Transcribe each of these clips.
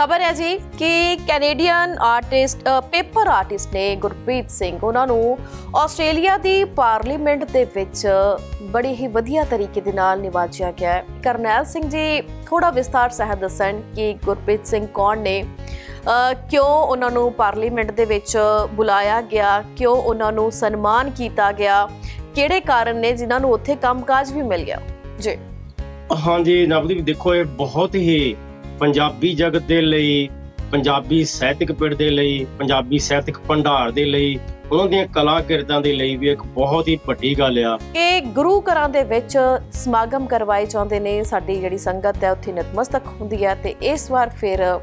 ਖਬਰ ਹੈ ਜੀ ਕਿ ਕੈਨੇਡੀਅਨ ਆਰਟਿਸਟ ਪੇਪਰ ਆਰਟਿਸਟ ਨੇ ਗੁਰਪ੍ਰੀਤ ਸਿੰਘ, ਉਹਨਾਂ ਨੂੰ ਆਸਟ੍ਰੇਲੀਆ ਦੀ ਪਾਰਲੀਮੈਂਟ ਦੇ ਵਿੱਚ ਬੜੀ ਹੀ ਵਧੀਆ ਤਰੀਕੇ ਦੇ ਨਾਲ ਨਿਵਾਜਿਆ ਗਿਆ ਹੈ। ਕਰਨੈਲ ਸਿੰਘ ਜੀ ਥੋੜਾ ਵਿਸਤਾਰ ਸਹਿ ਦੱਸਣ ਕਿ ਗੁਰਪ੍ਰੀਤ ਸਿੰਘ ਕੌਣ ਨੇ? ਕਿਉਂ ਉਹਨਾਂ ਨੂੰ ਪਾਰਲੀਮੈਂਟ ਦੇ ਵਿੱਚ ਬੁਲਾਇਆ ਗਿਆ? ਕਿਉਂ ਉਹਨਾਂ ਨੂੰ ਸਨਮਾਨ ਕੀਤਾ ਗਿਆ? ਕਿਹੜੇ ਕਾਰਨ ਨੇ ਜਿਨ੍ਹਾਂ ਨੂੰ ਉੱਥੇ ਕੰਮਕਾਜ ਵੀ ਮਿਲ ਗਿਆ? ਜੀ। ਹਾਂਜੀ, ਨਵਦੀਪ, ਦੇਖੋ, ਇਹ ਬਹੁਤ ਹੀ ਪੰਜਾਬੀ ਜਗਤ ਦੇ ਲਈ ਪੰਜਾਬੀ ਸਾਹਿਤਕ ਪਿੜ ਦੇ ਲਈ ਪੰਜਾਬੀ ਸਾਹਿਤਕ ਭੰਡਾਰ ਦੇ ਲਈ ਉਹਨਾਂ ਦੀਆਂ ਕਲਾ ਕਿਰਤਾਂ ਦੇ ਲਈ ਵੀ ਇੱਕ ਬਹੁਤ ਹੀ ਵੱਡੀ ਗੱਲ ਆ। ਕਿ ਗੁਰੂ ਘਰਾਂ ਦੇ ਵਿੱਚ ਸਮਾਗਮ ਕਰਵਾਏ ਜਾਂਦੇ ਨੇ ਸਾਡੀ ਜਿਹੜੀ ਸੰਗਤ ਹੈ ਉੱਥੇ ਨਤਮਸਤਕ ਹੁੰਦੀ ਹੈ ਤੇ ਇਸ ਵਾਰ ਫਿਰ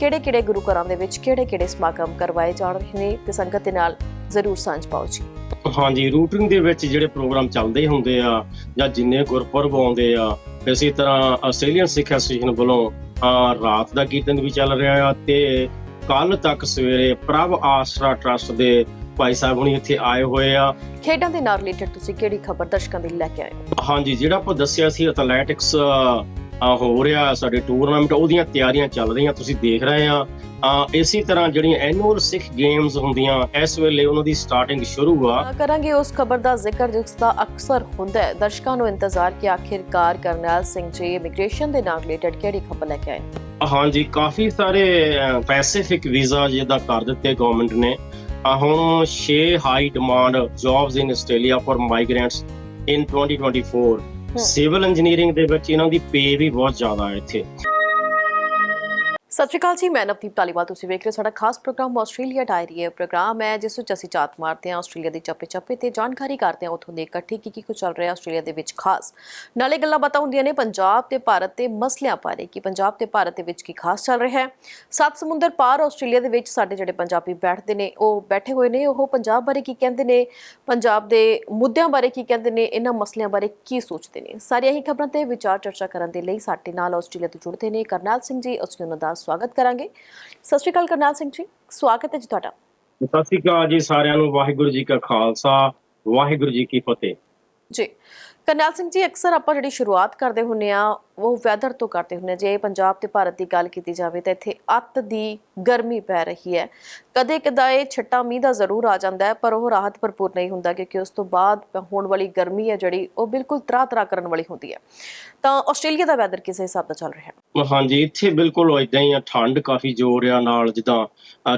ਕਿਹੜੇ-ਕਿਹੜੇ ਗੁਰੂ ਘਰਾਂ ਦੇ ਵਿੱਚ ਕਿਹੜੇ-ਕਿਹੜੇ ਸਮਾਗਮ ਕਰਵਾਏ ਜਾ ਰਹੇ ਨੇ ਤੇ ਸੰਗਤ ਦੇ ਨਾਲ ਜ਼ਰੂਰ ਸਾਂਝ ਪਾਓ ਜੀ। ਹਾਂਜੀ ਰੂਟਿੰਗ ਦੇ ਵਿੱਚ ਜਿਹੜੇ ਪ੍ਰੋਗਰਾਮ ਚੱਲਦੇ ਹੁੰਦੇ ਆ ਜਾਂ ਜਿੰਨੇ ਗੁਰਪੁਰਬ ਆਉਂਦੇ ਆ ਇਸੇ ਤਰ੍ਹਾਂ ਆਸਟ੍ਰੇਲੀਅਨ ਸਿੱਖ ਐਸੋਸੀਏਸ਼ਨ ਵੱਲੋਂ ਰਾਤ ਦਾ ਕੀਰਤਨ ਵੀ ਚੱਲ ਰਿਹਾ ਆ ਤੇ ਕੱਲ ਤੱਕ ਸਵੇਰੇ ਪ੍ਰਭ ਆਸਰਾ ਟਰਸਟ ਦੇ ਭਾਈ ਸਾਹਿਬ ਹੁਣੀ ਇੱਥੇ ਆਏ ਹੋਏ ਆ। ਖੇਡਾਂ ਦੇ ਨਾਲ ਰਿਲੇਟਡ ਤੁਸੀਂ ਕਿਹੜੀ ਖਬਰ ਦਰਸ਼ਕਾਂ ਦੇ ਲੈ ਕੇ ਆਏ ਹੋ? ਹਾਂਜੀ ਜਿਹੜਾ ਆਪਾਂ ਦੱਸਿਆ ਸੀ ਐਥਲੈਟਿਕਸ ਹੋ ਰਿਹਾ ਸਾਡੇ ਟੂਰਨਾਮੈਂਟ ਉਹਦੀਆਂ ਤਿਆਰੀਆਂ ਚੱਲ ਰਹੀਆਂ ਤੁਸੀਂ ਦੇਖ ਰਹੇ ਆ। ਇਸੇ ਤਰ੍ਹਾਂ ਜਿਹੜੀਆਂ ਐਨੂਅਲ ਸਿੱਖ ਗੇਮਸ ਹੁੰਦੀਆਂ ਇਸ ਵੇਲੇ ਉਹਨਾਂ ਦੀ ਸਟਾਰਟਿੰਗ ਸ਼ੁਰੂ ਆ। ਕਰਾਂਗੇ ਉਸ ਖਬਰ ਦਾ ਜ਼ਿਕਰ ਜਿਸ ਦਾ ਅਕਸਰ ਹੁੰਦਾ ਹੈ। ਦਰਸ਼ਕਾਂ ਨੂੰ ਇੰਤਜ਼ਾਰ ਕਿ ਆਖਿਰਕਾਰ ਕਰਨੈਲ ਸਿੰਘ ਜੀ ਇਮੀਗ੍ਰੇਸ਼ਨ ਦੇ ਨਾਲ ਰਿਲੇਟਡ ਕਿਹੜੀ ਖਬਰ ਲੈ ਕੇ ਆਏ? ਹਾਂਜੀ ਕਾਫੀ ਸਾਰੇ ਪੈਸੀਫਿਕ ਵੀਜ਼ਾ ਜਿਹਦਾ ਕਰ ਦਿੱਤੇ ਗਵਰਨਮੈਂਟ ਨੇ। ਹੁਣ 6 high demand jobs in Australia for migrants in 2024 civil engineering ਦੇ ਵਿੱਚ ਇਹਨਾਂ ਦੀ ਪੇ ਵੀ ਬਹੁਤ ਜ਼ਿਆਦਾ ਹੈ ਇੱਥੇ। ਸਤਿ ਸ਼੍ਰੀ ਅਕਾਲ ਜੀ, ਮੈਂ ਨਵਦੀਪ ਧਾਲੀਵਾਲ, ਤੁਸੀਂ ਵੇਖ ਰਹੇ ਹੋ ਸਾਡਾ ਖਾਸ ਪ੍ਰੋਗਰਾਮ ਆਸਟ੍ਰੇਲੀਆ ਡਾਇਰੀ ਹੈ। ਪ੍ਰੋਗਰਾਮ ਹੈ ਜਿਸ ਵਿੱਚ ਅਸੀਂ ਚਾਤ ਮਾਰਦੇ ਹਾਂ, ਆਸਟ੍ਰੇਲੀਆ ਦੀ ਚੱਪੇ ਚੱਪੇ ਤੇ ਜਾਣਕਾਰੀ ਕਰਦੇ ਹਾਂ, ਉੱਥੋਂ ਦੇ ਇਕੱਠੀ ਕੀ ਕੀ ਕੁਝ ਚੱਲ ਰਿਹਾ ਆਸਟ੍ਰੇਲੀਆ ਦੇ ਵਿੱਚ ਖਾਸ। ਨਾਲੇ ਗੱਲਾਂ ਬਾਤਾਂ ਹੁੰਦੀਆਂ ਨੇ ਪੰਜਾਬ ਤੇ ਭਾਰਤ ਦੇ ਮਸਲਿਆਂ ਬਾਰੇ, ਕਿ ਪੰਜਾਬ ਤੇ ਭਾਰਤ ਦੇ ਵਿੱਚ ਕੀ ਖਾਸ ਚੱਲ ਰਿਹਾ ਹੈ। ਸੱਤ ਸਮੁੰਦਰ ਪਾਰ ਆਸਟ੍ਰੇਲੀਆ ਦੇ ਵਿੱਚ ਸਾਡੇ ਜਿਹੜੇ ਪੰਜਾਬੀ ਬੈਠਦੇ ਨੇ, ਉਹ ਬੈਠੇ ਹੋਏ ਨੇ, ਉਹ ਪੰਜਾਬ ਬਾਰੇ ਕੀ ਕਹਿੰਦੇ ਨੇ, ਪੰਜਾਬ ਦੇ ਮੁੱਦਿਆਂ ਬਾਰੇ ਕੀ ਕਹਿੰਦੇ ਨੇ, ਇਹਨਾਂ ਮਸਲਿਆਂ ਬਾਰੇ ਕੀ ਸੋਚਦੇ ਨੇ? ਸਾਰੀਆਂ ਹੀ ਖਬਰਾਂ ਤੇ ਵਿਚਾਰ ਚਰਚਾ ਕਰਨ ਦੇ ਲਈ ਸਾਡੇ ਨਾਲ ਆਸਟ੍ਰੇਲੀਆ ਤੋਂ ਜੁੜਦੇ ਨੇ ਕਰਨਾਲ ਸਿੰਘ ਜੀ, ਅਸੀਂ ਉਹਨਾਂ ਦਾ ਸਵਾਗਤ ਕਰਾਂਗੇ। ਸਤਿ ਸ਼੍ਰੀ ਅਕਾਲ ਕਰਨਾਲ ਸਿੰਘ ਜੀ ਸਵਾਗਤ ਹੈ ਜੀ ਤੁਹਾਡਾ। ਸਤਿ ਸ਼੍ਰੀ ਅਕਾਲ ਜੀ ਸਾਰਿਆਂ ਨੂੰ ਵਾਹਿਗੁਰੂ ਜੀ ਕਾ ਖਾਲਸਾ ਵਾਹਿਗੁਰੂ ਜੀ ਕੀ ਫਤਿਹ। ਜੀ ਕਰਨਾਲ ਸਿੰਘ ਜੀ, ਅਕਸਰ ਆਪਾਂ ਜਿਹੜੀ ਸ਼ੁਰੂਆਤ ਕਰਦੇ ਹੁੰਨੇ ਆ, ਉਹ ਵੈਦਰ ਤੋਂ ਕਰਦੇ ਹੁੰਨੇ ਆ। ਜੇ ਪੰਜਾਬ ਤੇ ਭਾਰਤ ਦੀ ਗੱਲ ਕੀਤੀ ਜਾਵੇ ਤਾਂ ਇੱਥੇ ਅੱਤ ਦੀ ਗਰਮੀ ਪੈ ਰਹੀ ਹੈ। ਕਦੇ ਕਦਾਏ ਛੱਟਾ ਮੀਂਹ ਦਾ ਜ਼ਰੂਰ ਆ ਜਾਂਦਾ ਹੈ, ਪਰ ਉਹ ਰਾਹਤ ਭਰਪੂਰ ਨਹੀਂ ਹੁੰਦਾ ਕਿਉਂਕਿ ਉਸ ਤੋਂ ਬਾਅਦ ਹੋਣ ਵਾਲੀ ਗਰਮੀ ਹੈ ਜਿਹੜੀ, ਉਹ ਬਿਲਕੁਲ ਤਰਾ ਤਰਾ ਕਰਨ ਵਾਲੀ ਹੁੰਦੀ ਹੈ। ਤਾਂ ਆਸਟ੍ਰੇਲੀਆ ਦਾ ਵੈਦਰ ਕਿਸੇ ਹਿਸਾਬ ਦਾ ਚੱਲ ਰਿਹਾ ਹੈ? ਹਾਂਜੀ, ਇੱਥੇ ਬਿਲਕੁਲ ਇਦਾਂ ਹੀ ਆ, ਠੰਡ ਕਾਫੀ ਜ਼ੋਰ ਆ ਨਾਲ, ਜਿੱਦਾਂ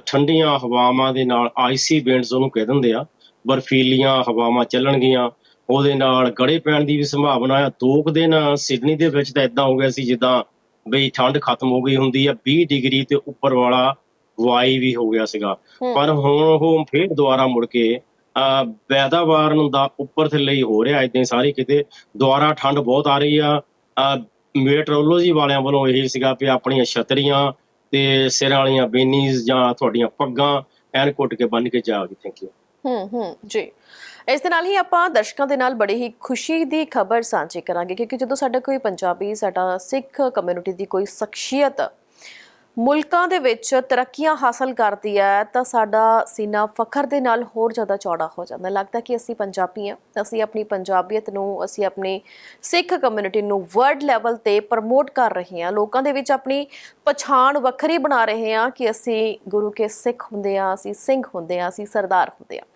ਠੰਡੀਆਂ ਹਵਾਵਾਂ ਦੇ ਨਾਲ ਆਈਸੀ ਵਿੰਡਸ ਉਹਨੂੰ ਕਹਿ ਦਿੰਦੇ ਆ, ਬਰਫੀਲੀਆਂ ਹਵਾਵਾਂ ਚੱਲਣਗੀਆਂ ਉਹਦੇ ਨਾਲ ਗੜੇ ਪੈਣ ਦੀ ਵੀ ਸੰਭਾਵਨਾ ਆ। ਦੋ ਕੁ ਦਿਨ ਸਿਡਨੀ ਦੇ ਵਿੱਚ ਤਾਂ ਇਦਾਂ ਹੋ ਗਿਆ ਸੀ ਜਿੱਦਾਂ ਬਈ ਠੰਡ ਖਤਮ ਹੋ ਗਈ ਹੁੰਦੀ ਆ 20 ਡਿਗਰੀ ਤੇ ਉੱਪਰ ਵਾਲਾ ਵਾਈ ਵੀ ਹੋ ਗਿਆ ਸੀਗਾ। ਪਰ ਹੁਣ ਉਹ ਫੇਰ ਦੁਬਾਰਾ ਮੁੜ ਕੇ ਅ ਪੈਦਾਵਾਰ ਨੂੰ ਦਾ ਉੱਪਰ ਥੱਲੇ ਹੀ ਹੋ ਰਿਹਾ ਇਦਾਂ ਸਾਰੀ ਕਿਤੇ। ਦੁਬਾਰਾ ਠੰਡ ਬਹੁਤ ਆ ਰਹੀ ਆ। ਮੇਟਰੋਲੋਜੀ ਵਾਲਿਆਂ ਵੱਲੋਂ ਇਹ ਸੀਗਾ ਕਿ ਆਪਣੀਆਂ ਛਤਰੀਆਂ ਤੇ ਸਿਰ ਵਾਲੀਆਂ ਬੇਨੀਜ਼ ਜਾਂ ਤੁਹਾਡੀਆਂ ਪੱਗਾਂ ਐਨ ਕੁੱਟ ਕੇ ਬੰਨ ਕੇ ਜਾਓ ਜੀ ਥੈਂਕ ਯੂ ਹੂੰ ਹੂੰ, ਜੀ। ਇਸ ਦੇ ਨਾਲ ਹੀ ਆਪਾਂ ਦਰਸ਼ਕਾਂ ਦੇ ਨਾਲ ਬੜੀ ਹੀ ਖੁਸ਼ੀ ਦੀ ਖਬਰ ਸਾਂਝੀ ਕਰਾਂਗੇ, ਕਿਉਂਕਿ ਜਦੋਂ ਸਾਡਾ ਕੋਈ ਪੰਜਾਬੀ, ਸਾਡਾ ਸਿੱਖ ਕਮਿਊਨਿਟੀ ਦੀ ਕੋਈ ਸ਼ਖਸੀਅਤ ਮੁਲਕਾਂ ਦੇ ਵਿੱਚ ਤਰੱਕੀਆਂ ਹਾਸਲ ਕਰਦੀ ਹੈ, ਤਾਂ ਸਾਡਾ ਸੀਨਾ ਫਖਰ ਦੇ ਨਾਲ ਹੋਰ ਜ਼ਿਆਦਾ ਚੌੜਾ ਹੋ ਜਾਂਦਾ। ਲੱਗਦਾ ਕਿ ਅਸੀਂ ਪੰਜਾਬੀ ਹਾਂ ਅਸੀਂ ਆਪਣੀ ਪੰਜਾਬੀਅਤ ਨੂੰ, ਅਸੀਂ ਆਪਣੀ ਸਿੱਖ ਕਮਿਊਨਿਟੀ ਨੂੰ ਵਰਲਡ ਲੈਵਲ ਤੇ ਪ੍ਰਮੋਟ ਕਰ ਰਹੇ ਹਾਂ। ਲੋਕਾਂ ਦੇ ਵਿੱਚ ਆਪਣੀ ਪਛਾਣ ਵੱਖਰੀ ਬਣਾ ਰਹੇ ਹਾਂ ਕਿ ਅਸੀਂ ਗੁਰੂ ਕੇ ਸਿੱਖ ਹੁੰਦੇ ਹਾਂ, ਅਸੀਂ ਸਿੰਘ ਹੁੰਦੇ ਹਾਂ, ਅਸੀਂ ਸਰਦਾਰ ਹੁੰਦੇ ਹਾਂ।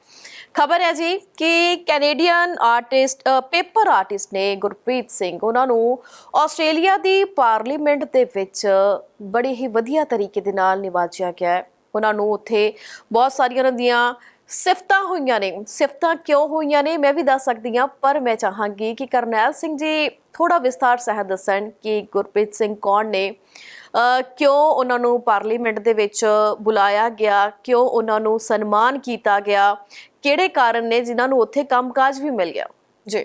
ਖਬਰ ਹੈ ਜੀ ਕਿ ਕੈਨੇਡੀਅਨ ਆਰਟਿਸਟ ਪੇਪਰ ਆਰਟਿਸਟ ਨੇ ਗੁਰਪ੍ਰੀਤ ਸਿੰਘ, ਉਹਨਾਂ ਨੂੰ ਆਸਟ੍ਰੇਲੀਆ ਦੀ ਪਾਰਲੀਮੈਂਟ ਦੇ ਵਿੱਚ ਬੜੇ ਹੀ ਵਧੀਆ ਤਰੀਕੇ ਦੇ ਨਾਲ ਨਿਵਾਜਿਆ ਗਿਆ ਹੈ। ਉਹਨਾਂ ਨੂੰ ਉੱਥੇ ਬਹੁਤ ਸਾਰੀਆਂ ਉਹਨਾਂ ਦੀਆਂ ਸਿਫਤਾਂ ਹੋਈਆਂ ਨੇ। ਸਿਫਤਾਂ ਕਿਉਂ ਹੋਈਆਂ ਨੇ ਮੈਂ ਵੀ ਦੱਸ ਸਕਦੀ ਹਾਂ, ਪਰ ਮੈਂ ਚਾਹਾਂਗੀ ਕਿ ਕਰਨੈਲ ਸਿੰਘ ਜੀ ਥੋੜਾ ਵਿਸਤਾਰ ਸਹਿ ਦੱਸਣ ਕਿ ਗੁਰਪ੍ਰੀਤ ਸਿੰਘ ਕੌਣ ਨੇ। ਕਿਉਂ ਉਹਨਾਂ ਨੂੰ ਪਾਰਲੀਮੈਂਟ ਦੇ ਵਿੱਚ ਬੁਲਾਇਆ ਗਿਆ? ਕਿਉਂ ਉਹਨਾਂ ਨੂੰ ਸਨਮਾਨ ਕੀਤਾ ਗਿਆ? ਕਿਹੜੇ ਕਾਰਨ ਨੇ ਜਿਨ੍ਹਾਂ ਨੂੰ ਉੱਥੇ ਕੰਮਕਾਜ ਵੀ ਮਿਲ ਗਿਆ? ਜੀ।